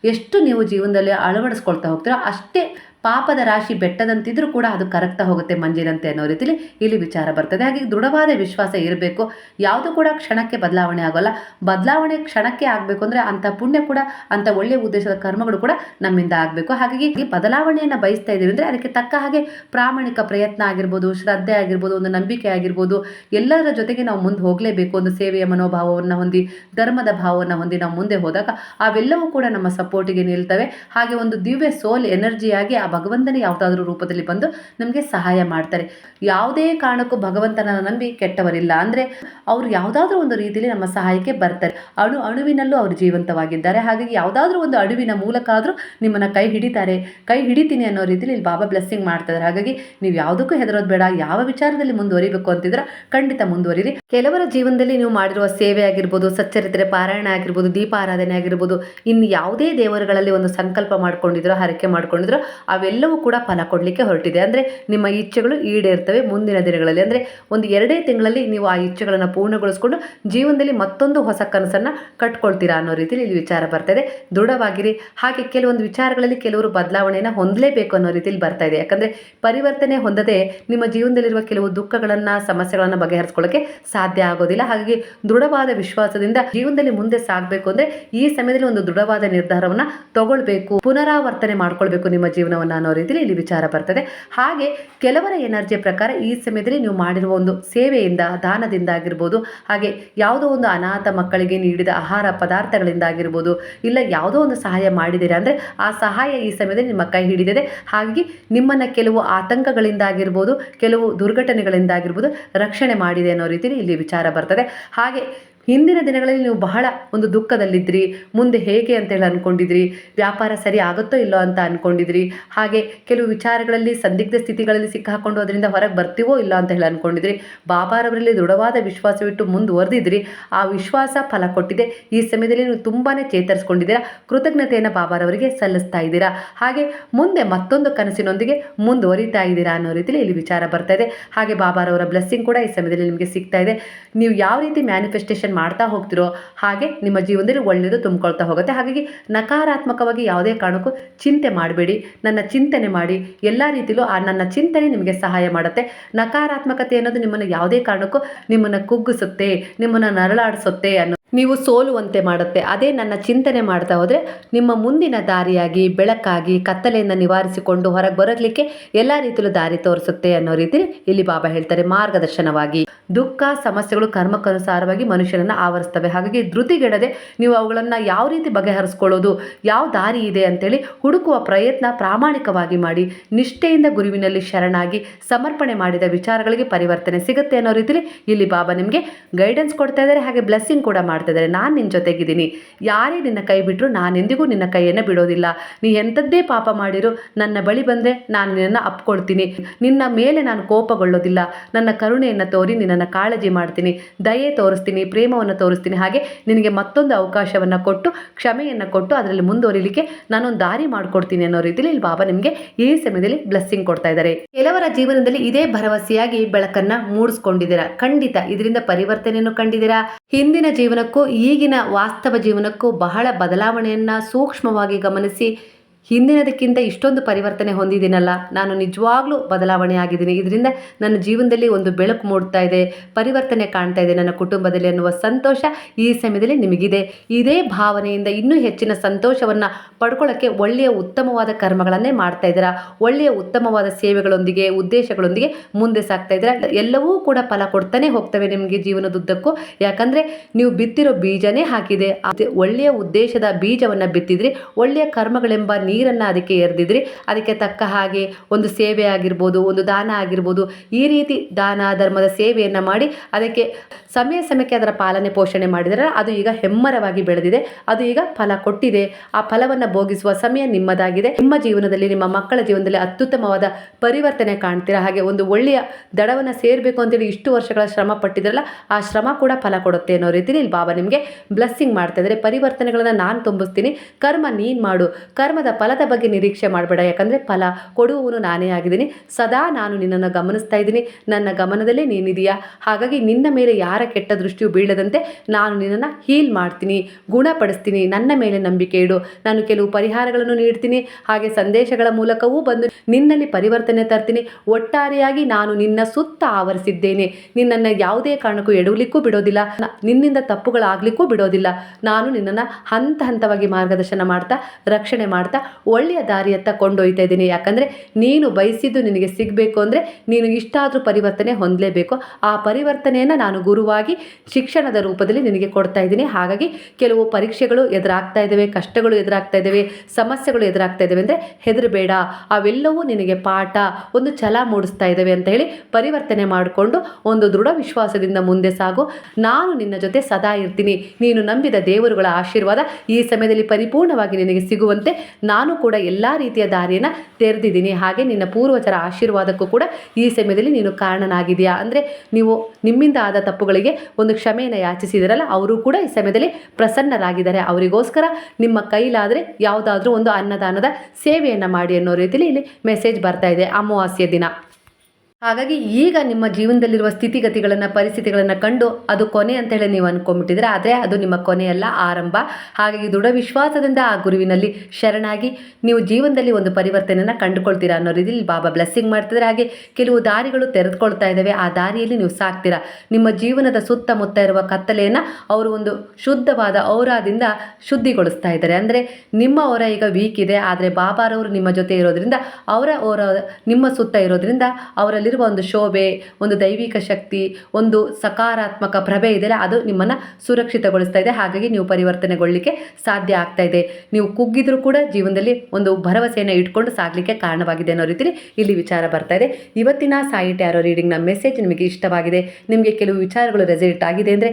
ಎಷ್ಟು ನೀವು ಜೀವನದಲ್ಲಿ ಅಳವಡಿಸ್ಕೊಳ್ತಾ ಹೋಗ್ತೀರೋ ಅಷ್ಟೇ ಪಾಪದ ರಾಶಿ ಬೆಟ್ಟದಂತಿದ್ರೂ ಕೂಡ ಅದು ಕರಗ್ತಾ ಹೋಗುತ್ತೆ ಮಂಜಿನಂತೆ ಅನ್ನೋ ರೀತಿಲಿ ಇಲ್ಲಿ ವಿಚಾರ ಬರ್ತದೆ. ಹಾಗೆ ದೃಢವಾದ ವಿಶ್ವಾಸ ಇರಬೇಕು. ಯಾವುದು ಕೂಡ ಕ್ಷಣಕ್ಕೆ ಬದಲಾವಣೆ ಆಗೋಲ್ಲ. ಬದಲಾವಣೆ ಕ್ಷಣಕ್ಕೆ ಆಗಬೇಕು ಅಂದರೆ ಅಂಥ ಪುಣ್ಯ ಕೂಡ, ಅಂಥ ಒಳ್ಳೆಯ ಉದ್ದೇಶದ ಕರ್ಮಗಳು ಕೂಡ ನಮ್ಮಿಂದ ಆಗಬೇಕು. ಹಾಗಾಗಿ ಈ ಬದಲಾವಣೆಯನ್ನು ಬಯಸ್ತಾ ಇದ್ದೀವಿ ಅಂದರೆ ಅದಕ್ಕೆ ತಕ್ಕ ಹಾಗೆ ಪ್ರಾಮಾಣಿಕ ಪ್ರಯತ್ನ ಆಗಿರ್ಬೋದು, ಶ್ರದ್ಧೆ ಆಗಿರ್ಬೋದು, ಒಂದು ನಂಬಿಕೆ ಆಗಿರ್ಬೋದು, ಎಲ್ಲರ ಜೊತೆಗೆ ನಾವು ಮುಂದೆ ಹೋಗಲೇಬೇಕು. ಒಂದು ಸೇವೆಯ ಮನೋಭಾವವನ್ನು ಹೊಂದಿ, ಧರ್ಮದ ಭಾವವನ್ನು ಹೊಂದಿ ನಾವು ಮುಂದೆ ಹೋದಾಗ ಅವೆಲ್ಲವೂ ಕೂಡ ನಮ್ಮ ಸಪೋರ್ಟಿಗೆ ನಿಲ್ತವೆ. ಹಾಗೆ ಒಂದು ದಿವ್ಯ ಸೋಲ್ ಎನರ್ಜಿಯಾಗಿ ಆ ಭಗವಂತನೇ ಯಾವುದಾದ್ರೂ ರೂಪದಲ್ಲಿ ಬಂದು ನಮಗೆ ಸಹಾಯ ಮಾಡ್ತಾರೆ. ಯಾವುದೇ ಕಾರಣಕ್ಕೂ ಭಗವಂತನ ನಂಬಿ ಕೆಟ್ಟವರಿಲ್ಲ. ಅಂದರೆ ಅವರು ಯಾವುದಾದ್ರೂ ಒಂದು ರೀತಿಯಲ್ಲಿ ನಮ್ಮ ಸಹಾಯಕ್ಕೆ ಬರ್ತಾರೆ. ಅಣು ಅಣುವಿನಲ್ಲೂ ಅವರು ಜೀವಂತವಾಗಿದ್ದಾರೆ. ಹಾಗಾಗಿ ಯಾವುದಾದ್ರೂ ಒಂದು ಅಣುವಿನ ಮೂಲಕ ಆದರೂ ನಿಮ್ಮನ್ನು ಕೈ ಹಿಡಿತಾರೆ. ಕೈ ಹಿಡಿತೀನಿ ಅನ್ನೋ ರೀತಿಯಲ್ಲಿ ಇಲ್ಲಿ ಬಾಬಾ ಬ್ಲೆಸ್ಸಿಂಗ್ ಮಾಡ್ತಿದ್ದಾರೆ. ಹಾಗಾಗಿ ನೀವು ಯಾವುದಕ್ಕೂ ಹೆದರೋದು ಬೇಡ. ಯಾವ ವಿಚಾರದಲ್ಲಿ ಮುಂದುವರಿಬೇಕು ಅಂತಿದ್ರೆ ಖಂಡಿತ ಮುಂದುವರಿರಿ. ಕೆಲವರ ಜೀವನದಲ್ಲಿ ನೀವು ಮಾಡಿರುವ ಸೇವೆ ಆಗಿರ್ಬೋದು, ಸಚ್ಚರಿತ್ರೆ ಪಾರಾಯಣ ಆಗಿರ್ಬೋದು, ದೀಪಾರಾಧನೆ ಆಗಿರ್ಬೋದು ಇನ್ನು ಯಾವುದೇ ದೇವರುಗಳಲ್ಲಿ ಒಂದು ಸಂಕಲ್ಪ ಮಾಡ್ಕೊಂಡಿದ್ರೋ, ಹರಕೆ ಮಾಡ್ಕೊಂಡಿದ್ರೋ ಅವೆಲ್ಲವೂ ಕೂಡ ಫಲ ಕೊಡಲಿಕ್ಕೆ ಹೊರಟಿದೆ. ಅಂದರೆ ನಿಮ್ಮ ಇಚ್ಛೆಗಳು ಈಡೇರ್ತವೆ ಮುಂದಿನ ದಿನಗಳಲ್ಲಿ. ಅಂದರೆ ಒಂದು ಎರಡೇ ತಿಂಗಳಲ್ಲಿ ನೀವು ಆ ಇಚ್ಛೆಗಳನ್ನು ಪೂರ್ಣಗೊಳಿಸ್ಕೊಂಡು ಜೀವನದಲ್ಲಿ ಮತ್ತೊಂದು ಹೊಸ ಕನಸನ್ನು ಕಟ್ಕೊಳ್ತೀರಾ ಅನ್ನೋ ರೀತಿಯಲ್ಲಿ ಇಲ್ಲಿ ವಿಚಾರ ಬರ್ತಾ ಇದೆ. ದೃಢವಾಗಿರಿ. ಹಾಗೆ ಕೆಲವೊಂದು ವಿಚಾರಗಳಲ್ಲಿ ಕೆಲವರು ಬದಲಾವಣೆಯನ್ನು ಹೊಂದಲೇಬೇಕು ಅನ್ನೋ ರೀತಿಯಲ್ಲಿ ಬರ್ತಾ ಇದೆ. ಯಾಕಂದರೆ ಪರಿವರ್ತನೆ ಹೊಂದದೆ ನಿಮ್ಮ ಜೀವನದಲ್ಲಿರುವ ಕೆಲವು ದುಃಖಗಳನ್ನು, ಸಮಸ್ಯೆಗಳನ್ನು ಬಗೆಹರಿಸ್ಕೊಳ್ಳೋಕ್ಕೆ ಸಾಧ್ಯ ಆಗೋದಿಲ್ಲ. ಹಾಗಾಗಿ ದೃಢವಾದ ವಿಶ್ವಾಸದಿಂದ ಜೀವನದಲ್ಲಿ ಮುಂದೆ ಸಾಗಬೇಕು ಅಂದರೆ ಈ ಸಮಯದಲ್ಲಿ ಒಂದು ದೃಢವಾದ ನಿರ್ಧಾರವನ್ನು ತಗೊಳ್ಬೇಕು, ಪುನರಾವರ್ತನೆ ಮಾಡ್ಕೊಳ್ಬೇಕು ನಿಮ್ಮ ಜೀವನವನ್ನು. ಅನ್ನೋ ರೀತಿಯಲ್ಲಿ ಇಲ್ಲಿ ವಿಚಾರ ಬರ್ತದೆ. ಹಾಗೆ ಕೆಲವರ ಎನರ್ಜಿ ಪ್ರಕಾರ ಈ ಸಮಯದಲ್ಲಿ ನೀವು ಮಾಡಿರುವ ಒಂದು ಸೇವೆಯಿಂದ, ದಾನದಿಂದ ಆಗಿರ್ಬೋದು, ಹಾಗೆ ಯಾವುದೋ ಒಂದು ಅನಾಥ ಮಕ್ಕಳಿಗೆ ನೀಡಿದ ಆಹಾರ ಪದಾರ್ಥಗಳಿಂದ ಆಗಿರ್ಬೋದು ಇಲ್ಲ ಯಾವುದೋ ಒಂದು ಸಹಾಯ ಮಾಡಿದ್ದೀರಾ ಅಂದರೆ ಆ ಸಹಾಯ ಈ ಸಮಯದಲ್ಲಿ ನಿಮ್ಮ ಕೈ ಹಿಡಿದಿದೆ. ಹಾಗಾಗಿ ನಿಮ್ಮನ್ನು ಕೆಲವು ಆತಂಕಗಳಿಂದ ಆಗಿರ್ಬೋದು ಕೆಲವು ದುರ್ಘಟನೆಗಳಿಂದ ಆಗಿರ್ಬೋದು ರಕ್ಷಣೆ ಮಾಡಿದೆ ಅನ್ನೋ ರೀತಿಯಲ್ಲಿ ಇಲ್ಲಿ ವಿಚಾರ ಬರ್ತದೆ. ಹಾಗೆ ಹಿಂದಿನ ದಿನಗಳಲ್ಲಿ ನೀವು ಬಹಳ ಒಂದು ದುಃಖದಲ್ಲಿದ್ದಿರಿ ಮುಂದೆ ಹೇಗೆ ಅಂತೇಳಿ ಅಂದ್ಕೊಂಡಿದ್ರಿ ವ್ಯಾಪಾರ ಸರಿ ಆಗುತ್ತೋ ಇಲ್ಲೋ ಅಂತ ಅಂದ್ಕೊಂಡಿದ್ರಿ ಹಾಗೆ ಕೆಲವು ವಿಚಾರಗಳಲ್ಲಿ, ಸಂದಿಗ್ಧ ಸ್ಥಿತಿಗಳಲ್ಲಿ ಸಿಕ್ಕಾಕೊಂಡು ಅದರಿಂದ ಹೊರಗೆ ಬರ್ತೀವೋ ಇಲ್ಲ ಅಂತ ಹೇಳಿ ಅಂದ್ಕೊಂಡಿದ್ರಿ ಬಾಬಾರವರಲ್ಲಿ ದೃಢವಾದ ವಿಶ್ವಾಸವಿಟ್ಟು ಮುಂದುವರೆದಿದ್ರಿ, ಆ ವಿಶ್ವಾಸ ಫಲ ಕೊಟ್ಟಿದೆ, ಈ ಸಮಯದಲ್ಲಿ ನೀವು ತುಂಬಾ ಚೇತರಿಸ್ಕೊಂಡಿದ್ದೀರಾ, ಕೃತಜ್ಞತೆಯನ್ನು ಬಾಬಾರವರಿಗೆ ಸಲ್ಲಿಸ್ತಾ ಇದ್ದೀರಾ, ಹಾಗೆ ಮುಂದೆ ಮತ್ತೊಂದು ಕನಸಿನೊಂದಿಗೆ ಮುಂದುವರಿತಾ ಇದ್ದೀರಾ ಅನ್ನೋ ರೀತಿಯಲ್ಲಿ ಇಲ್ಲಿ ವಿಚಾರ ಬರ್ತಾ ಇದೆ, ಹಾಗೆ ಬಾಬಾರವರ ಬ್ಲೆಸ್ಸಿಂಗ್ ಕೂಡ ಈ ಸಮಯದಲ್ಲಿ ನಿಮಗೆ ಸಿಗ್ತಾ ಇದೆ, ನೀವು ಯಾವ ರೀತಿ ಮ್ಯಾನಿಫೆಸ್ಟೇಷನ್ ಮಾಡ್ತಾ ಹೋಗ್ತಿರೋ ಹಾಗೆ ನಿಮ್ಮ ಜೀವನದಲ್ಲಿ ಒಳ್ಳೆಯದು ತುಂಬಿಕೊಳ್ತಾ ಹೋಗುತ್ತೆ. ಹಾಗಾಗಿ ನಕಾರಾತ್ಮಕವಾಗಿ ಯಾವುದೇ ಕಾರಣಕ್ಕೂ ಚಿಂತೆ ಮಾಡಬೇಡಿ. ನನ್ನ ಚಿಂತನೆ ಮಾಡಿ, ಎಲ್ಲ ರೀತಿಯಲ್ಲೂ ಆ ನನ್ನ ಚಿಂತನೆ ನಿಮಗೆ ಸಹಾಯ ಮಾಡುತ್ತೆ. ನಕಾರಾತ್ಮಕತೆ ಅನ್ನೋದು ನಿಮ್ಮನ್ನು ಯಾವುದೇ ಕಾರಣಕ್ಕೂ ನಿಮ್ಮನ್ನು ಕುಗ್ಗಿಸುತ್ತೆ, ನಿಮ್ಮನ್ನು ನರಳಾಡಿಸುತ್ತೆ ಅನ್ನೋ ನೀವು ಸೋಲುವಂತೆ ಮಾಡುತ್ತೆ. ಅದೇ ನನ್ನ ಚಿಂತನೆ ಮಾಡ್ತಾ ಹೋದರೆ ನಿಮ್ಮ ಮುಂದಿನ ದಾರಿಯಾಗಿ, ಬೆಳಕಾಗಿ, ಕತ್ತಲೆಯಿಂದ ನಿವಾರಿಸಿಕೊಂಡು ಹೊರಗೆ ಬರಲಿಕ್ಕೆ ಎಲ್ಲ ರೀತಿಯಲ್ಲೂ ದಾರಿ ತೋರಿಸುತ್ತೆ ಅನ್ನೋ ರೀತಿ ಇಲ್ಲಿ ಬಾಬಾ ಹೇಳ್ತಾರೆ ಮಾರ್ಗದರ್ಶನವಾಗಿ. ದುಃಖ, ಸಮಸ್ಯೆಗಳು ಕರ್ಮಕ್ಕನುಸಾರವಾಗಿ ಮನುಷ್ಯನನ್ನು ಆವರಿಸ್ತವೆ. ಹಾಗಾಗಿ ಧೃತಿಗೆಡದೆ ನೀವು ಅವುಗಳನ್ನು ಯಾವ ರೀತಿ ಬಗೆಹರಿಸ್ಕೊಳ್ಳೋದು, ಯಾವ ದಾರಿ ಇದೆ ಅಂತೇಳಿ ಹುಡುಕುವ ಪ್ರಯತ್ನ ಪ್ರಾಮಾಣಿಕವಾಗಿ ಮಾಡಿ, ನಿಷ್ಠೆಯಿಂದ ಗುರುವಿನಲ್ಲಿ ಶರಣಾಗಿ ಸಮರ್ಪಣೆ ಮಾಡಿದ ವಿಚಾರಗಳಿಗೆ ಪರಿವರ್ತನೆ ಸಿಗುತ್ತೆ ಅನ್ನೋ ರೀತಿಯಲ್ಲಿ ಇಲ್ಲಿ ಬಾಬಾ ನಿಮಗೆ ಗೈಡೆನ್ಸ್ ಕೊಡ್ತಾ ಇದ್ದಾರೆ. ಹಾಗೆ ಬ್ಲೆಸ್ಸಿಂಗ್ ಕೂಡ ಮಾಡ್ತಾ ಮಾಡ್ತಾ ಇದ್ದಾರೆ ನಾನು ನಿನ್ನ ಜೊತೆಗಿದ್ದೀನಿ. ಯಾರೇ ನಿನ್ನ ಕೈ ಬಿಟ್ಟರು ನಾನೆಂದಿಗೂ ನಿನ್ನ ಕೈಯನ್ನು ಬಿಡೋದಿಲ್ಲ. ನೀ ಎಂಥದ್ದೇ ಪಾಪ ಮಾಡಿರು ನನ್ನ ಬಳಿ ಬಂದರೆ ನಾನು ನಿನ್ನನ್ನು ಅಪ್ಕೊಳ್ತೀನಿ ನಿನ್ನ ಮೇಲೆ ನಾನು ಕೋಪಗೊಳ್ಳೋದಿಲ್ಲ. ನನ್ನ ಕರುಣೆಯನ್ನು ತೋರಿ ನಿನ್ನನ್ನು ಕಾಳಜಿ ಮಾಡ್ತೀನಿ. ದಯೆ ತೋರಿಸ್ತೀನಿ, ಪ್ರೇಮವನ್ನು ತೋರಿಸ್ತೀನಿ. ಹಾಗೆ ನಿನಗೆ ಮತ್ತೊಂದು ಅವಕಾಶವನ್ನು ಕೊಟ್ಟು, ಕ್ಷಮೆಯನ್ನು ಕೊಟ್ಟು ಅದರಲ್ಲಿ ಮುಂದುವರಿಲಿಕ್ಕೆ ನಾನೊಂದು ದಾರಿ ಮಾಡಿಕೊಡ್ತೀನಿ ಅನ್ನೋ ರೀತಿಯಲ್ಲಿ ಇಲ್ಲಿ ಬಾಬಾ ನಿಮಗೆ ಈ ಸಮಯದಲ್ಲಿ ಬ್ಲೆಸ್ಸಿಂಗ್ ಕೊಡ್ತಾ ಇದ್ದಾರೆ. ಕೆಲವರ ಜೀವನದಲ್ಲಿ ಇದೇ ಭರವಸೆಯಾಗಿ ಬೆಳಕನ್ನ ಮೂಡಿಸ್ಕೊಂಡಿದ್ದೀರಾ? ಖಂಡಿತ. ಇದರಿಂದ ಪರಿವರ್ತನೆಯನ್ನು ಕಂಡಿದ್ದೀರಾ? ಹಿಂದಿನ ಜೀವನಕ್ಕೂ ಈಗಿನ ವಾಸ್ತವ ಜೀವನಕ್ಕೂ ಬಹಳ ಬದಲಾವಣೆಯನ್ನು ಸೂಕ್ಷ್ಮವಾಗಿ ಗಮನಿಸಿ ಹಿಂದಿನದಕ್ಕಿಂತ ಇಷ್ಟೊಂದು ಪರಿವರ್ತನೆ ಹೊಂದಿದ್ದೀನಲ್ಲ. ನಾನು ನಿಜವಾಗ್ಲೂ ಬದಲಾವಣೆ ಆಗಿದ್ದೀನಿ ಇದರಿಂದ ನನ್ನ ಜೀವನದಲ್ಲಿ ಒಂದು ಬೆಳಕು ಮೂಡ್ತಾ ಇದೆ, ಪರಿವರ್ತನೆ ಕಾಣ್ತಾ ಇದೆ, ನನ್ನ ಕುಟುಂಬದಲ್ಲಿ ಅನ್ನುವ ಸಂತೋಷ ಈ ಸಮಯದಲ್ಲಿ ನಿಮಗಿದೆ. ಇದೇ ಭಾವನೆಯಿಂದ ಇನ್ನೂ ಹೆಚ್ಚಿನ ಸಂತೋಷವನ್ನು ಪಡ್ಕೊಳ್ಳೋಕ್ಕೆ ಒಳ್ಳೆಯ ಉತ್ತಮವಾದ ಕರ್ಮಗಳನ್ನೇ ಮಾಡ್ತಾ ಇದ್ದೀರಾ? ಒಳ್ಳೆಯ ಉತ್ತಮವಾದ ಸೇವೆಗಳೊಂದಿಗೆ, ಉದ್ದೇಶಗಳೊಂದಿಗೆ ಮುಂದೆ ಸಾಗ್ತಾ ಇದ್ದೀರಾ? ಎಲ್ಲವೂ ಕೂಡ ಫಲ ಕೊಡ್ತಾನೆ ಹೋಗ್ತವೆ ನಿಮಗೆ ಜೀವನದುದ್ದಕ್ಕೂ. ಯಾಕಂದರೆ ನೀವು ಬಿತ್ತಿರೋ ಬೀಜನೇ ಹಾಕಿದೆ. ಒಳ್ಳೆಯ ಉದ್ದೇಶದ ಬೀಜವನ್ನು ಬಿತ್ತಿದ್ರೆ, ಒಳ್ಳೆಯ ಕರ್ಮಗಳೆಂಬ ನೀರನ್ನು ಅದಕ್ಕೆ ಎರೆದಿದ್ರಿ. ಅದಕ್ಕೆ ತಕ್ಕ ಹಾಗೆ ಒಂದು ಸೇವೆ ಆಗಿರ್ಬೋದು, ಒಂದು ದಾನ ಆಗಿರ್ಬೋದು, ಈ ರೀತಿ ದಾನ ಧರ್ಮದ ಸೇವೆಯನ್ನು ಮಾಡಿ ಅದಕ್ಕೆ ಸಮಯ ಸಮಯಕ್ಕೆ ಅದರ ಪಾಲನೆ ಪೋಷಣೆ ಮಾಡಿದರೆ ಅದು ಈಗ ಹೆಮ್ಮರವಾಗಿ ಬೆಳೆದಿದೆ. ಅದು ಈಗ ಫಲ ಕೊಟ್ಟಿದೆ. ಆ ಫಲವನ್ನು ಭೋಗಿಸುವ ಸಮಯ ನಿಮ್ಮದಾಗಿದೆ. ನಿಮ್ಮ ಜೀವನದಲ್ಲಿ, ನಿಮ್ಮ ಮಕ್ಕಳ ಜೀವನದಲ್ಲಿ ಅತ್ಯುತ್ತಮವಾದ ಪರಿವರ್ತನೆ ಕಾಣ್ತೀರಾ? ಹಾಗೆ ಒಂದು ಒಳ್ಳೆಯ ದಡವನ್ನು ಸೇರಬೇಕು ಅಂತೇಳಿ ಇಷ್ಟು ವರ್ಷಗಳ ಶ್ರಮ ಪಟ್ಟಿದ್ರಲ್ಲ, ಆ ಶ್ರಮ ಕೂಡ ಫಲ ಕೊಡುತ್ತೆ ಅನ್ನೋ ರೀತಿಯಲ್ಲಿ ಇಲ್ಲಿ ಬಾಬಾ ನಿಮಗೆ ಬ್ಲೆಸ್ಸಿಂಗ್ ಮಾಡ್ತಾ ಇದ್ದಾರೆ. ಪರಿವರ್ತನೆಗಳನ್ನು ನಾನು ತುಂಬಿಸ್ತೀನಿ. ಕರ್ಮ ನೀನು ಮಾಡು. ಕರ್ಮದ ಫಲದ ಬಗ್ಗೆ ನಿರೀಕ್ಷೆ ಮಾಡಬೇಡ. ಯಾಕಂದರೆ ಫಲ ಕೊಡುವವನು ನಾನೇ ಆಗಿದ್ದೀನಿ. ಸದಾ ನಾನು ನಿನ್ನನ್ನು ಗಮನಿಸ್ತಾ ಇದ್ದೀನಿ. ನನ್ನ ಗಮನದಲ್ಲೇ ನೀನಿದೆಯಾ. ಹಾಗಾಗಿ ನಿನ್ನ ಮೇಲೆ ಯಾರ ಕೆಟ್ಟ ದೃಷ್ಟಿಯು ಬೀಳದಂತೆ ನಾನು ನಿನ್ನನ್ನು ಹೀಲ್ ಮಾಡ್ತೀನಿ, ಗುಣಪಡಿಸ್ತೀನಿ. ನನ್ನ ಮೇಲೆ ನಂಬಿಕೆ ಇಡು. ನಾನು ಕೆಲವು ಪರಿಹಾರಗಳನ್ನು ನೀಡ್ತೀನಿ. ಹಾಗೆ ಸಂದೇಶಗಳ ಮೂಲಕವೂ ಬಂದು ನಿನ್ನಲ್ಲಿ ಪರಿವರ್ತನೆ ತರ್ತೀನಿ. ಒಟ್ಟಾರೆಯಾಗಿ ನಾನು ನಿನ್ನ ಸುತ್ತ ಆವರಿಸಿದ್ದೇನೆ. ನಿನ್ನನ್ನು ಯಾವುದೇ ಕಾರಣಕ್ಕೂ ಎಡವಲಿಕ್ಕೂ ಬಿಡೋದಿಲ್ಲ. ನಿನ್ನಿಂದ ತಪ್ಪುಗಳಾಗಲಿಕ್ಕೂ ಬಿಡೋದಿಲ್ಲ. ನಾನು ನಿನ್ನನ್ನು ಹಂತ ಹಂತವಾಗಿ ಮಾರ್ಗದರ್ಶನ ಮಾಡ್ತಾ, ರಕ್ಷಣೆ ಮಾಡ್ತಾ ಒಳ್ಳೆಯ ದಾರಿಯತ್ತ ಕೊಂಡೊಯ್ತಾ ಇದ್ದೀನಿ. ಯಾಕಂದರೆ ನೀನು ಬಯಸಿದ್ದು ನಿನಗೆ ಸಿಗಬೇಕು ಅಂದರೆ ನೀನು ಇಷ್ಟಾದರೂ ಪರಿವರ್ತನೆ ಹೊಂದಲೇಬೇಕು. ಆ ಪರಿವರ್ತನೆಯನ್ನು ನಾನು ಗುರುವಾಗಿ ಶಿಕ್ಷಣದ ರೂಪದಲ್ಲಿ ನಿನಗೆ ಕೊಡ್ತಾ ಇದ್ದೀನಿ. ಹಾಗಾಗಿ ಕೆಲವು ಪರೀಕ್ಷೆಗಳು ಎದುರಾಗ್ತಾ ಇದ್ದಾವೆ, ಕಷ್ಟಗಳು ಎದುರಾಗ್ತಾ ಇದ್ದಾವೆ, ಸಮಸ್ಯೆಗಳು ಎದುರಾಗ್ತಾ ಇದ್ದಾವೆ ಅಂದರೆ ಹೆದರಬೇಡ. ಅವೆಲ್ಲವೂ ನಿನಗೆ ಪಾಠ, ಒಂದು ಛಲ ಮೂಡಿಸ್ತಾ ಇದ್ದಾವೆ ಅಂತ ಹೇಳಿ ಪರಿವರ್ತನೆ ಮಾಡಿಕೊಂಡು ಒಂದು ದೃಢ ವಿಶ್ವಾಸದಿಂದ ಮುಂದೆ ಸಾಗು. ನಾನು ನಿನ್ನ ಜೊತೆ ಸದಾ ಇರ್ತೀನಿ. ನೀನು ನಂಬಿದ ದೇವರುಗಳ ಆಶೀರ್ವಾದ ಈ ಸಮಯದಲ್ಲಿ ಪರಿಪೂರ್ಣವಾಗಿ ನಿನಗೆ ಸಿಗುವಂತೆ ನಾನು ಕೂಡ ಎಲ್ಲ ರೀತಿಯ ದಾರಿಯನ್ನು ತೆರೆದಿದ್ದೀನಿ. ಹಾಗೆ ನಿನ್ನ ಪೂರ್ವಜರ ಆಶೀರ್ವಾದಕ್ಕೂ ಕೂಡ ಈ ಸಮಯದಲ್ಲಿ ನೀನು ಕಾರಣನಾಗಿದೆಯಾ ಅಂದರೆ ನೀವು ನಿಮ್ಮಿಂದ ಆದ ತಪ್ಪುಗಳಿಗೆ ಒಂದು ಕ್ಷಮೆಯನ್ನು ಯಾಚಿಸಿದಿರಲ್ಲ, ಅವರು ಕೂಡ ಈ ಸಮಯದಲ್ಲಿ ಪ್ರಸನ್ನರಾಗಿದ್ದಾರೆ. ಅವರಿಗೋಸ್ಕರ ನಿಮ್ಮ ಕೈಲಾದರೆ ಯಾವುದಾದ್ರೂ ಒಂದು ಅನ್ನದಾನದ ಸೇವೆಯನ್ನು ಮಾಡಿ ಅನ್ನೋ ರೀತಿಯಲ್ಲಿ ಇಲ್ಲಿ ಮೆಸೇಜ್ ಬರ್ತಾ ಇದೆ ಅಮಾವಾಸ್ಯ ದಿನ. ಹಾಗಾಗಿ ಈಗ ನಿಮ್ಮ ಜೀವನದಲ್ಲಿರುವ ಸ್ಥಿತಿಗತಿಗಳನ್ನು, ಪರಿಸ್ಥಿತಿಗಳನ್ನು ಕಂಡು ಅದು ಕೊನೆ ಅಂತ ಹೇಳಿ ನೀವು ಅನ್ಕೊಂಡ್ಬಿಟ್ಟಿದ್ರೆ ಆದರೆ ಅದು ನಿಮ್ಮ ಕೊನೆಯಲ್ಲ, ಆರಂಭ. ಹಾಗಾಗಿ ದೃಢ ವಿಶ್ವಾಸದಿಂದ ಆ ಗುರುವಿನಲ್ಲಿ ಶರಣಾಗಿ ನೀವು ಜೀವನದಲ್ಲಿ ಒಂದು ಪರಿವರ್ತನೆಯನ್ನು ಕಂಡುಕೊಳ್ತೀರಾ ಅನ್ನೋ ರೀತಿಯಲ್ಲಿ ಬಾಬಾ ಬ್ಲೆಸ್ಸಿಂಗ್ ಮಾಡ್ತಿದ್ರೆ ಹಾಗೆ ಕೆಲವು ದಾರಿಗಳು ತೆರೆದುಕೊಳ್ತಾ ಇದ್ದಾವೆ. ಆ ದಾರಿಯಲ್ಲಿ ನೀವು ಸಾಕ್ತೀರಾ ನಿಮ್ಮ ಜೀವನದ ಸುತ್ತಮುತ್ತ ಇರುವ ಕತ್ತಲೆಯನ್ನು ಅವರು ಒಂದು ಶುದ್ಧವಾದ ಔರಾದಿಂದ ಶುದ್ಧಿಗೊಳಿಸ್ತಾ ಇದ್ದಾರೆ. ಅಂದರೆ ನಿಮ್ಮ ಅವರ ಈಗ ವೀಕ್ ಇದೆ. ಆದರೆ ಬಾಬಾರವರು ನಿಮ್ಮ ಜೊತೆ ಇರೋದ್ರಿಂದ, ಅವರ ಅವರ ನಿಮ್ಮ ಸುತ್ತ ಇರೋದ್ರಿಂದ ಅವರಲ್ಲಿರುವ ಒಂದು ಶೋಭೆ, ಒಂದು ದೈವಿಕ ಶಕ್ತಿ, ಒಂದು ಸಕಾರಾತ್ಮಕ ಪ್ರಭೆ ಇದೆಯಲ್ಲ, ಅದು ನಿಮ್ಮನ್ನು ಸುರಕ್ಷಿತಗೊಳಿಸ್ತಾ ಇದೆ. ಹಾಗಾಗಿ ನೀವು ಪರಿವರ್ತನೆಗೊಳ್ಳಲಿಕ್ಕೆ ಸಾಧ್ಯ ಆಗ್ತಾ ಇದೆ. ನೀವು ಕುಗ್ಗಿದ್ರೂ ಕೂಡ ಜೀವನದಲ್ಲಿ ಒಂದು ಭರವಸೆಯನ್ನು ಇಟ್ಕೊಂಡು ಸಾಗಲಿಕ್ಕೆ ಕಾರಣವಾಗಿದೆ ಅನ್ನೋ ರೀತಿಯಲ್ಲಿ ಇಲ್ಲಿ ವಿಚಾರ ಬರ್ತಾ ಇದೆ. ಇವತ್ತಿನ ಸಾಯಿ ಟ್ಯಾರೋ ರೀಡಿಂಗ್ನ ಮೆಸೇಜ್ ನಿಮಗೆ ಇಷ್ಟವಾಗಿದೆ. ನಿಮಗೆ ಕೆಲವು ವಿಚಾರಗಳು ರೆಸಲ್ಟ್ ಆಗಿದೆ ಅಂದರೆ